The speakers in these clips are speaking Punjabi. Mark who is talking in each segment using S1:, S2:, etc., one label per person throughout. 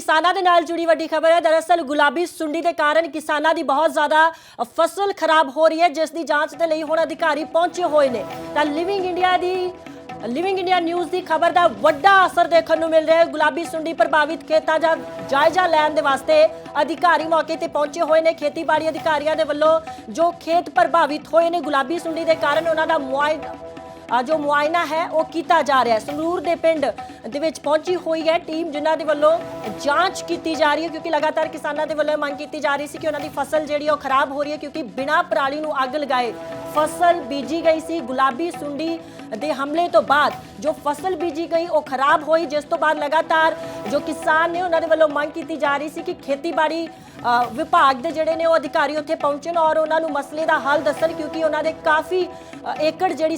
S1: ਕਿਸਾਨਾਂ ਦੇ ਨਾਲ ਜੁੜੀ ਵੱਡੀ ਖਬਰ ਹੈ। ਦਰਅਸਲ ਗੁਲਾਬੀ ਸੁੰਡੀ ਦੇ ਕਾਰਨ ਕਿਸਾਨਾਂ ਦੀ ਬਹੁਤ ਜ਼ਿਆਦਾ ਫਸਲ ਖਰਾਬ ਹੋ ਰਹੀ ਹੈ, ਜਿਸ ਦੀ ਜਾਂਚ ਦੇ ਲਈ ਹੁਣ ਅਧਿਕਾਰੀ ਪਹੁੰਚੇ ਹੋਏ ਨੇ। ਤਾਂ ਲਿਵਿੰਗ ਇੰਡੀਆ ਦੀ ਲਿਵਿੰਗ ਇੰਡੀਆ ਨਿਊਜ਼ ਦੀ ਖਬਰ ਦਾ ਵੱਡਾ ਅਸਰ ਦੇਖਣ ਨੂੰ ਮਿਲ ਰਿਹਾ ਹੈ। ਗੁਲਾਬੀ ਸੁੰਡੀ ਪ੍ਰਭਾਵਿਤ ਖੇਤਾਂ ਦਾ ਜਾਇਜ਼ਾ ਲੈਣ ਦੇ ਵਾਸਤੇ ਅਧਿਕਾਰੀ ਮੌਕੇ ਤੇ ਪਹੁੰਚੇ ਹੋਏ ਨੇ। ਖੇਤੀਬਾੜੀ ਅਧਿਕਾਰੀਆਂ ਦੇ ਵੱਲੋਂ ਜੋ ਖੇਤ ਪ੍ਰਭਾਵਿਤ ਹੋਏ ਨੇ, ਗੁਲਾਬੀ ਸੁੰਡੀ ਦੇ ਕਾਰਨ ਉਹਨਾਂ ਦਾ ਮੁਆਇਨਾ ਆ ਜੋ ਮੁਆਇਨਾ ਹੈ, ਉਹ ਕੀਤਾ ਜਾ ਰਿਹਾ ਹੈ। ਸੰਗਰੂਰ ਦੇ ਪਿੰਡ ਦੇ ਵਿੱਚ ਪਹੁੰਚੀ ਹੋਈ ਹੈ ਟੀਮ, ਜਿਨ੍ਹਾਂ ਦੇ ਵੱਲੋਂ ਜਾਂਚ ਕੀਤੀ ਜਾ ਰਹੀ ਹੈ, ਕਿਉਂਕਿ ਲਗਾਤਾਰ ਕਿਸਾਨਾਂ ਦੇ ਵੱਲੋਂ ਇਹ ਮੰਗ ਕੀਤੀ ਜਾ ਰਹੀ ਸੀ ਕਿ ਉਹਨਾਂ ਦੀ ਫਸਲ ਜਿਹੜੀ ਉਹ ਖਰਾਬ ਹੋ ਰਹੀ ਹੈ, ਕਿਉਂਕਿ ਬਿਨਾਂ ਪਰਾਲੀ ਨੂੰ ਅੱਗ ਲਗਾਏ ਫਸਲ ਬੀਜੀ ਗਈ ਸੀ, ਗੁਲਾਬੀ ਸੁੰਡੀ ਦੇ ਹਮਲੇ ਤੋਂ ਬਾਅਦ ਜੋ ਫਸਲ ਬੀਜੀ ਗਈ, ਉਹ ਖਰਾਬ ਹੋਈ, ਜਿਸ ਤੋਂ ਬਾਅਦ ਲਗਾਤਾਰ ਜੋ ਕਿਸਾਨ ਨੇ ਉਹਨਾਂ ਦੇ ਵੱਲੋਂ ਮੰਗ ਕੀਤੀ ਜਾ ਰਹੀ ਸੀ ਕਿ ਖੇਤੀਬਾੜੀ ਵਿਭਾਗ ਦੇ ਜਿਹੜੇ ਨੇ ਉਹ ਅਧਿਕਾਰੀ ਉੱਥੇ ਪਹੁੰਚਣ ਔਰ ਉਹਨਾਂ ਨੂੰ ਮਸਲੇ ਦਾ ਹੱਲ ਦੱਸਣ ਕਿਉਂਕਿ ਉਹਨਾਂ ਦੇ ਕਾਫੀ ਏਕੜ ਜਿਹੜੀ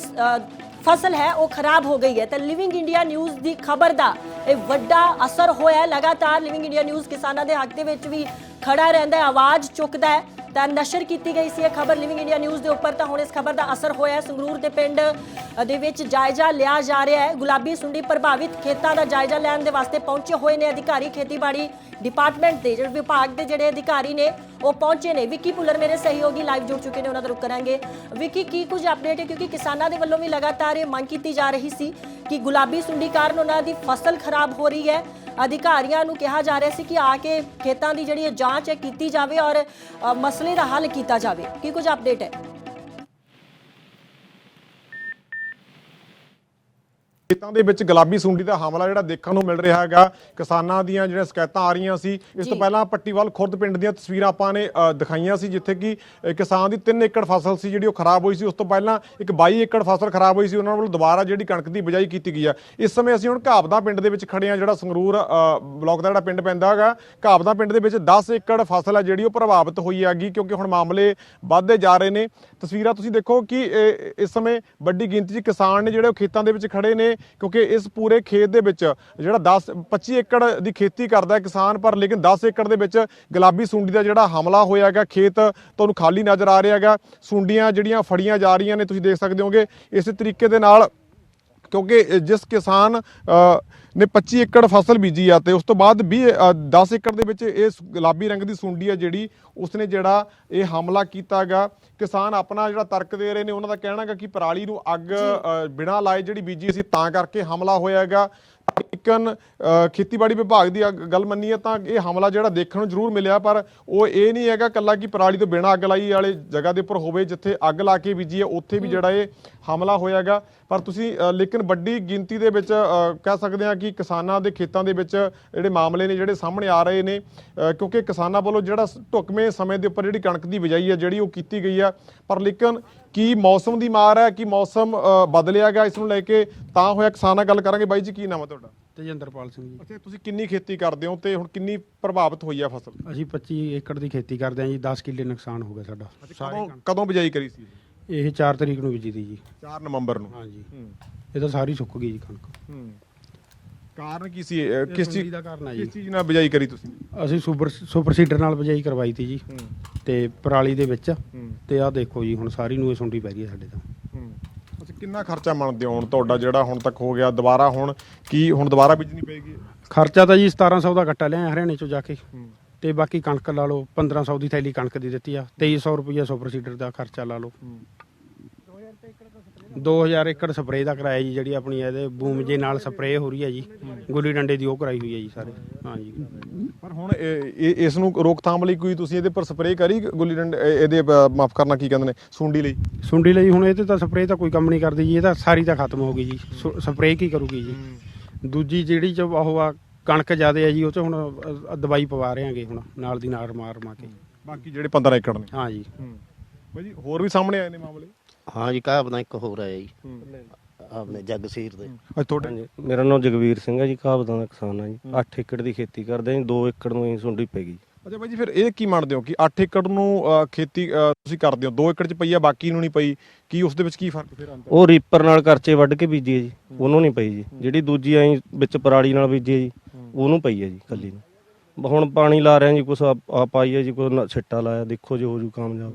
S1: ਫਸਲ ਹੈ, ਉਹ ਖਰਾਬ ਹੋ ਗਈ ਹੈ। ਤਾਂ ਲਿਵਿੰਗ ਇੰਡੀਆ ਨਿਊਜ਼ ਦੀ ਖਬਰ ਦਾ ਇਹ ਵੱਡਾ ਅਸਰ ਹੋਇਆ ਲਗਾਤਾਰ ਲਿਵਿੰਗ ਇੰਡੀਆ ਨਿਊਜ਼ ਕਿਸਾਨਾਂ ਦੇ ਹੱਕ ਦੇ ਵਿੱਚ ਵੀ ਖੜਾ ਰਹਿੰਦਾ ਹੈ, ਆਵਾਜ਼ ਚੁੱਕਦਾ ਹੈ। ਤਾਂ ਨਸ਼ਰ ਕੀਤੀ ਗਈ ਸੀ ਇਹ ਖਬਰ ਲਿਵਿੰਗ ਇੰਡੀਆ ਨਿਊਜ਼ ਦੇ ਉੱਪਰ। ਤਾਂ ਹੁਣ ਇਸ ਖਬਰ ਦਾ ਅਸਰ ਹੋਇਆ ਹੈ। ਸੰਗਰੂਰ ਦੇ ਪਿੰਡ ਦੇ ਵਿੱਚ ਜਾਇਜ਼ਾ ਲਿਆ ਜਾ ਰਿਹਾ ਹੈ। ਗੁਲਾਬੀ ਸੁੰਡੀ ਪ੍ਰਭਾਵਿਤ ਖੇਤਾਂ ਦਾ ਜਾਇਜ਼ਾ ਲੈਣ ਦੇ ਵਾਸਤੇ ਪਹੁੰਚੇ ਹੋਏ ਨੇ ਅਧਿਕਾਰੀ। ਖੇਤੀਬਾੜੀ ਡਿਪਾਰਟਮੈਂਟ ਦੇ ਜਿਹੜੇ ਵਿਭਾਗ ਦੇ ਜਿਹੜੇ ਅਧਿਕਾਰੀ ਨੇ, ਉਹ ਪਹੁੰਚੇ ਨੇ। ਵਿੱਕੀ ਪੁੱਲਰ ਮੇਰੇ ਸਹਿਯੋਗੀ ਲਾਈਵ ਜੁੜ ਚੁੱਕੇ ਨੇ, ਉਹਨਾਂ ਦਾ ਰੁਕ ਕਰਾਂਗੇ। ਵਿੱਕੀ, ਕੀ ਕੁਝ ਅਪਡੇਟ ਹੈ? ਕਿਉਂਕਿ ਕਿਸਾਨਾਂ ਦੇ ਵੱਲੋਂ ਵੀ ਲਗਾਤਾਰ ਇਹ ਮੰਗ ਕੀਤੀ ਜਾ ਰਹੀ ਸੀ ਕਿ ਗੁਲਾਬੀ ਸੁੰਡੀ ਕਾਰਨ ਉਹਨਾਂ ਦੀ ਫਸਲ ਖਰਾਬ ਹੋ ਰਹੀ ਹੈ। ਅਧਿਕਾਰੀਆਂ ਨੂੰ ਕਿਹਾ ਜਾ ਰਿਹਾ ਸੀ ਕਿ ਆ ਕੇ ਖੇਤਾਂ ਦੀ ਜਿਹੜੀ ਇਹ ਜਾਂਚ ਹੈ ਕੀਤੀ ਜਾਵੇ ਔਰ ਮਸਲੇ ਦਾ ਹੱਲ ਕੀਤਾ ਜਾਵੇ। ਕੀ ਕੁਝ ਅਪਡੇਟ ਹੈ?
S2: ਖੇਤਾਂ ਦੇ ਵਿੱਚ ਗੁਲਾਬੀ ਸੁੰਡੀ ਦਾ ਹਮਲਾ ਜਿਹੜਾ ਦੇਖਣ ਨੂੰ ਮਿਲ ਰਿਹਾ ਹੈਗਾ। ਕਿਸਾਨਾਂ ਦੀਆਂ ਜਿਹੜੀਆਂ ਸ਼ਿਕਾਇਤਾਂ ਆ ਰਹੀਆਂ ਸੀ ਇਸ ਤੋਂ। ਪਹਿਲਾਂ ਪੱਟੀਵਾਲ ਖੁਰਦ ਪਿੰਡ ਦੀਆਂ ਤਸਵੀਰਾਂ ਆਪਾਂ ਨੇ ਦਿਖਾਈਆਂ ਸੀ ਜਿੱਥੇ ਕਿ ਕਿਸਾਨ ਦੀ 3 ਏਕੜ ਫਸਲ ਸੀ ਜਿਹੜੀ ਉਹ ਖਰਾਬ ਹੋਈ ਸੀ। ਉਸ ਤੋਂ ਪਹਿਲਾਂ ਇੱਕ 22 ਏਕੜ ਫਸਲ ਖਰਾਬ ਹੋਈ ਸੀ ਉਹਨਾਂ ਵੱਲੋਂ ਦੁਬਾਰਾ ਜਿਹੜੀ ਕਣਕ ਦੀ ਬਿਜਾਈ ਕੀਤੀ ਗਈ ਆ। ਇਸ ਸਮੇਂ ਅਸੀਂ ਹੁਣ ਘਾਬਦਾ ਪਿੰਡ ਦੇ ਵਿੱਚ ਖੜੇ ਆ ਜਿਹੜਾ ਸੰਗਰੂਰ ਬਲਾਕ ਦਾ ਜਿਹੜਾ ਪਿੰਡ ਪੈਂਦਾ ਹੈਗਾ। ਘਾਬਦਾ ਪਿੰਡ ਦੇ ਵਿੱਚ 10 ਏਕੜ ਫਸਲ ਹੈ ਜਿਹੜੀ ਉਹ ਪ੍ਰਭਾਵਿਤ ਹੋਈ ਹੈਗੀ ਕਿਉਂਕਿ ਹੁਣ ਮਾਮਲੇ ਵੱਧਦੇ ਜਾ ਰਹੇ ਨੇ। ਤਸਵੀਰਾਂ ਤੁਸੀਂ ਦੇਖੋ ਕਿ ਇਸ ਸਮੇਂ ਵੱਡੀ ਗਿਣਤੀ 'ਚ ਕਿਸਾਨ ਨੇ ਜਿਹੜੇ ਉਹ ਖੇਤਾਂ ਦੇ ਵਿੱਚ ਖੜੇ ਨੇ, ਕਿਉਂਕਿ ਇਸ ਪੂਰੇ ਖੇਤ ਦੇ ਵਿੱਚ ਜਿਹੜਾ 10 25 ਏਕੜ ਦੀ ਖੇਤੀ ਕਰਦਾ ਹੈ ਕਿਸਾਨ, ਪਰ ਲੇਕਿਨ 10 ਏਕੜ ਦੇ ਵਿੱਚ ਗੁਲਾਬੀ ਸੁੰਡੀ ਦਾ ਜਿਹੜਾ ਹਮਲਾ ਹੋਇਆ ਹੈਗਾ, ਖੇਤ ਤੁਹਾਨੂੰ ਖਾਲੀ ਨਜ਼ਰ ਆ ਰਿਹਾ ਹੈਗਾ, ਸੁੰਡੀਆਂ ਜਿਹੜੀਆਂ ਫੜੀਆਂ ਜਾ ਰਹੀਆਂ ਨੇ, ਤੁਸੀਂ ਦੇਖ ਸਕਦੇ ਹੋਗੇ। ਇਸੇ ਤਰੀਕੇ ਦੇ ਨਾਲ ਕਿਉਂਕਿ ਜਿਸ ਕਿਸਾਨ ਨੇ 25 ਏਕੜ ਫਸਲ ਬੀਜੀ ਆ ਤੇ ਉਸ ਤੋਂ ਬਾਅਦ 20 ਅ, 10 ਏਕੜ ਦੇ ਵਿੱਚ ਇਹ ਗੁਲਾਬੀ ਰੰਗ ਦੀ ਸੁੰਡੀ ਆ ਜਿਹੜੀ ਉਸਨੇ ਜਿਹੜਾ ਇਹ ਹਮਲਾ ਕੀਤਾਗਾ। ਕਿਸਾਨ ਆਪਣਾ ਜਿਹੜਾ ਤਰਕ ਦੇ ਰਹੇ ਨੇ ਉਹਨਾਂ ਦਾ ਕਹਿਣਾ ਹੈਗਾ ਕਿ ਪਰਾਲੀ ਨੂੰ ਅੱਗ ਬਿਨਾਂ ਲਾਏ ਜਿਹੜੀ ਬੀਜੀ ਸੀ ਤਾਂ ਕਰਕੇ ਹਮਲਾ ਹੋਇਆ ਹੈਗਾ ਲੇਕਿਨ ਖੇਤੀਬਾੜੀ ਵਿਭਾਗ ਦੀ ਗੱਲ ਮੰਨੀਏ ਤਾਂ ਇਹ ਹਮਲਾ ਜਿਹੜਾ ਦੇਖਣ ਨੂੰ ਜ਼ਰੂਰ ਮਿਲਿਆ ਪਰ ਉਹ ਇਹ ਨਹੀਂ ਹੈਗਾ ਕੱਲਾ ਕਿ ਪਰਾਲੀ ਤੋਂ ਬਿਨਾਂ ਅੱਗ ਲਾਈ ਵਾਲੇ ਜਗ੍ਹਾ ਦੇ ਉੱਪਰ ਹੋਵੇ ਜਿੱਥੇ ਅੱਗ ਲਾ ਕੇ ਬੀਜੀ ਹੈ ਉੱਥੇ ਵੀ ਜਿਹੜਾ ਇਹ ਹਮਲਾ ਹੋਇਆਗਾ। ਪਰ ਤੁਸੀਂ ਲੇਕਿਨ ਵੱਡੀ ਗਿਣਤੀ ਦੇ ਵਿੱਚ ਕਹਿ ਸਕਦੇ ਹਾਂ ਕਿ ਕਿਸਾਨਾਂ ਦੇ ਖੇਤਾਂ ਦੇ ਵਿੱਚ ਜਿਹੜੇ ਮਾਮਲੇ ਨੇ ਜਿਹੜੇ ਸਾਹਮਣੇ ਆ ਰਹੇ ਨੇ ਕਿਉਂਕਿ ਕਿਸਾਨਾਂ ਵੱਲੋਂ ਜਿਹੜਾ ਢੁਕਵੇਂ ਸਮੇਂ ਦੇ ਉੱਪਰ ਜਿਹੜੀ ਕਣਕ ਦੀ ਬਿਜਾਈ ਹੈ ਜਿਹੜੀ ਉਹ ਕੀਤੀ ਗਈ ਆ। ਪਰ ਲੇਕਿਨ ਕੀ ਮੌਸਮ ਦੀ ਮਾਰ ਹੈ ਕਿ ਮੌਸਮ ਬਦਲਿਆ ਗਿਆ ਇਸ ਨੂੰ ਲੈ ਕੇ ਤਾਂ ਹੋਇਆ ਕਿਸਾਨਾਂ ਨਾਲ ਗੱਲ ਕਰਾਂਗੇ। ਬਾਈ ਜੀ ਕੀ ਨਾਮ ਹੈ ਤੁਹਾਡਾ?
S3: ਤੇਜਿੰਦਰਪਾਲ ਸਿੰਘ ਜੀ।
S2: ਅੱਛਾ ਤੁਸੀਂ ਕਿੰਨੀ ਖੇਤੀ ਕਰਦੇ ਹੋ ਤੇ ਹੁਣ ਕਿੰਨੀ ਪ੍ਰਭਾਵਿਤ ਹੋਈ ਆ ਫਸਲ?
S3: ਅਸੀਂ 25 ਏਕੜ ਦੀ ਖੇਤੀ ਕਰਦੇ ਹਾਂ ਜੀ 10 ਕਿੱਲੇ ਨੁਕਸਾਨ ਹੋ ਗਿਆ ਸਾਡਾ।
S2: ਕਦੋਂ ਕਦੋਂ ਬਿਜਾਈ ਕਰੀ ਸੀ?
S3: ਇਹ 4 ਤਰੀਕ ਨੂੰ ਬੀਜੀ ਦੀ ਜੀ।
S2: 4 ਨਵੰਬਰ ਨੂੰ?
S3: ਹਾਂਜੀ। ਇਹ ਤਾਂ ਸਾਰੀ ਸੁੱਕ ਗਈ ਜੀ ਕਣਕ।
S2: ਹੂੰ। ਕਾਰਨ ਕੀ ਸੀ? ਇਹ? ਕਿਸ ਚੀਜ਼
S3: ਦਾ ਕਾਰਨ
S2: ਕਿਸ
S3: ਜੀ।
S2: ਚੀਜ਼ ਨਾਲ ਬਿਜਾਈ ਕਰੀ ਤੁਸੀਂ?
S3: ਅਸੀਂ ਸੁਪਰ ਸੁਪਰ ਸੀਡਰ ਨਾਲ ਬਜਾਈ ਕਰਵਾਈ ਤੀ ਜੀ। ਤੇ ਪਰਾਲੀ ਦੇ ਵਿੱਚ। ਤੇ ਆਹ ਦੇਖੋ ਜੀ ਹੁਣ ਸਾਰੀ ਨੂੰ ਇਹ ਸੁੰਡੀ ਪੈ ਰਹੀ ਹੈ ਸਾਡੇ ਤਾਂ।
S2: ਅੱਛਾ ਕਿੰਨਾ ਖਰਚਾ ਮੰਨਦੇ ਹੋ ਹੁਣ ਤੁਹਾਡਾ ਜਿਹੜਾ ਹੁਣ ਤੱਕ ਹੋ ਗਿਆ? ਦੁਬਾਰਾ ਹੁਣ ਕੀ ਹੁਣ ਦੁਬਾਰਾ ਬੀਜਣੀ ਪਏਗੀ?
S3: ਖਰਚਾ ਤਾਂ ਜੀ 1700 ਦਾ ਕੱਟਾ ਲਿਆ ਹਰਿਆਣੇ ਚੋਂ ਜਾ ਕੇ। ਤੇ ਬਾਕੀ ਕਣਕ ਲਾ ਲਓ 1500 ਦੀ ਥੈਲੀ ਕਣਕ ਦੀ ਦਿੱਤੀ ਆ। 2300 ਰੁਪਈਆ ਸੁਪਰ ਸੀਡਰ ਦਾ ਖਰਚਾ ਲਾ ਲਓ। 2000 ਏਕੜ ਸਪਰੇਅ ਦਾ ਕਰਾਇਆ ਜੀ ਜਿਹੜੀ ਆਪਣੀ ਇਹਦੇ ਬੂਮ ਜੇ ਨਾਲ ਸਪਰੇਅ ਹੋ ਰਹੀ ਹੈ ਜੀ। ਗੁੱਲੀ ਡੰਡੇ ਦੀ ਉਹ ਕਰਾਈ ਹੋਈ ਹੈ ਜੀ ਸਾਰੇ। ਹਾਂਜੀ
S2: ਪਰ ਹੁਣ ਇਹ- ਇਹ- ਇਸ ਨੂੰ ਰੋਕਥਾਮ ਲਈ ਕੋਈ ਤੁਸੀਂ ਇਹਦੇ ਪਰ ਸਪਰੇਅ ਕਰੀ ਗੁੱਲੀ ਡੰਡੇ ਇਹ- ਇਹਦੇ ਮਾਫ ਕਰਨਾ ਕੀ ਕਹਿੰਦੇ ਨੇ ਸੁੰਡੀ ਲਈ?
S3: ਸੁੰਡੀ ਲਈ ਹੁਣ ਇਹ ਤੇ ਤਾਂ ਸਪਰੇਅ ਤਾਂ ਕੋਈ ਕੰਮ ਨਹੀਂ ਕਰਦੀ ਜੀ ਇਹ ਤਾਂ ਸਾਰੀ ਤਾਂ ਖਤਮ ਹੋ ਗਈ ਜੀ। ਸਪਰੇਅ ਕੀ ਕਰੂਗੀ ਜੀ। ਦੂਜੀ ਜਿਹੜੀ ਚ ਉਹ ਆ ਕਣਕ ਜ਼ਿਆਦੇ ਆ ਜੀ ਉਹ ਚ ਹੁਣ ਅ, ਦਵਾਈ ਪਵਾ ਰਹੇ ਹੁਣ ਨਾਲ ਦੀ ਨਾਲ ਮਾਰ ਮਾ ਕੇ।
S2: ਬਾਕੀ ਜਿਹੜੇ 15 ਏਕੜ ਨੇ।
S3: ਹਾਂ ਜੀ।
S2: ਬਾਈ ਜੀ ਹੋਰ ਵੀ ਸਾਹਮਣੇ ਆਏ ਨੇ ਮਾਮਲੇ?
S4: ਹਾਂ ਜੀ ਕਹਾਵਤਾਂ ਇੱਕ ਹੋਰ ਆਇਆ ਜੀ। ਆਪਣੇ ਜਗਸੀਰ ਦੇ।
S2: ਅੱਜ ਤੁਹਾਡੇ
S5: ਹਾਂਜੀ ਮੇਰਾ ਨਾਮ ਜਗਵੀਰ ਸਿੰਘ ਹੈ ਜੀ ਘਾਬਦਾਂ ਦਾ ਕਿਸਾਨ ਹਾਂ ਜੀ। 8 ਏਕੜ ਦੀ ਖੇਤੀ ਕਰਦੇ ਹਾਂ ਜੀ 2 ਏਕੜ ਨੂੰ ਹੀ ਸੁੰਡੀ ਪੈ ਗਈ।
S2: ਅੱਛਾ ਬਾਈ ਜੀ ਫਿਰ ਇਹ ਕੀ ਮੰਨਦੇ ਹੋ ਕਿ 8 ਏਕੜ ਨੂੰ ਅ, ਖੇਤੀ ਅ, ਤੁਸੀਂ ਕਰਦੇ ਹੋ 2 ਏਕੜ ਚ ਪਈ ਆ ਬਾਕੀ ਨੂੰ ਨਹੀਂ ਪਈ ਕੀ ਉਸ ਦੇ ਵਿੱਚ ਕੀ ਫ਼ਰਕ ਫਿਰ ਅੰਦਰ
S5: ਉਹ ਰੀਪਰ ਨਾਲ ਕਰਚੇ ਵੱਢ ਕੇ ਬੀਜੀ ਹੈ ਜੀ ਉਹਨੂੰ ਨਹੀਂ ਪਈ ਜੀ। ਜਿਹੜੀ ਦੂਜੀ ਐਂ ਵਿੱਚ ਪਰਾਲੀ ਨਾਲ ਬੀਜੀ ਹੈ ਜੀ ਉਹਨੂੰ ਪਈ ਹੈ ਜੀ ਕੱਲੀ ਨੂੰ। ਹੁਣ ਪਾਣੀ ਲਾ ਰਹੇ ਹਾਂ ਜੀ ਕੁਛ ਆ ਆ ਪਾਈ ਹੈ ਜੀ ਕੋਈ ਨਾ ਛਿੱਟਾ ਲਾਇਆ ਦੇਖੋ ਜੀ ਹੋ ਜੂ ਕਾਮਯਾਬ।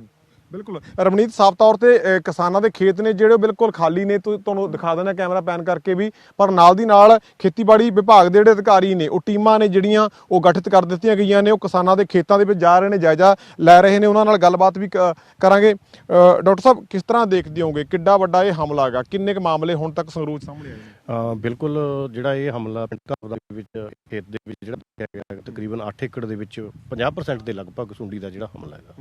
S2: ਬਿਲਕੁਲ। ਰਮਨੀਤ ਸਾਫ਼ ਤੌਰ ਤੇ ਅ, ਕਿਸਾਨਾਂ ਦੇ ਖੇਤ ਨੇ ਜਿਹੜੇ ਉਹ ਬਿਲਕੁਲ ਖਾਲੀ ਨੇ ਤੁ- ਤੁਹਾਨੂੰ ਦਿਖਾ ਦੇਣਾ ਕੈਮਰਾ ਪੈਨ ਕਰਕੇ ਵੀ ਪਰ ਨਾਲ ਦੀ ਨਾਲ ਖੇਤੀਬਾੜੀ ਵਿਭਾਗ ਦੇ ਜਿਹੜੇ ਅਧਿਕਾਰੀ ਨੇ ਉਹ ਟੀਮਾਂ ਨੇ ਜਿਹੜੀਆਂ ਉਹ ਗਠਿਤ ਕਰ ਦਿੱਤੀਆਂ ਗਈਆਂ ਨੇ ਉਹ ਕਿਸਾਨਾਂ ਦੇ ਖੇਤਾਂ ਦੇ ਵਿੱਚ ਜਾ ਰਹੇ ਨੇ ਜਾਇਜ਼ਾ ਲੈ ਰਹੇ ਨੇ ਉਹਨਾਂ ਨਾਲ ਗੱਲਬਾਤ ਵੀ ਕ- ਕਰਾਂਗੇ। ਅ, ਡਾਕਟਰ ਸਾਹਿਬ ਕਿਸ ਤਰ੍ਹਾਂ ਦੇਖਦੇ ਹੋਗੇ ਕਿੱਡਾ ਵੱਡਾ ਇਹ ਹਮਲਾ ਹੈਗਾ ਕਿੰਨੇ ਕੁ ਮਾਮਲੇ ਹੁਣ ਤੱਕ ਸੰਗਰੂਰ ਸਾਹਮਣੇ ਆਏ ਨੇ?
S6: ਅ, ਬਿਲਕੁਲ ਜਿਹੜਾ ਇਹ ਹਮਲਾ ਪਿੰਡ ਦੇ ਵਿੱਚ ਖੇਤ ਦੇ ਵਿੱਚ ਜਿਹੜਾ ਦੇਖਿਆ ਗਿਆ ਤਕਰੀਬਨ 8 ਏਕੜ ਦੇ ਵਿੱਚ 50% ਦੇ ਲਗਭਗ ਸੁੰਡੀ ਦਾ ਜਿਹੜਾ ਹਮਲਾ ਹੈਗਾ।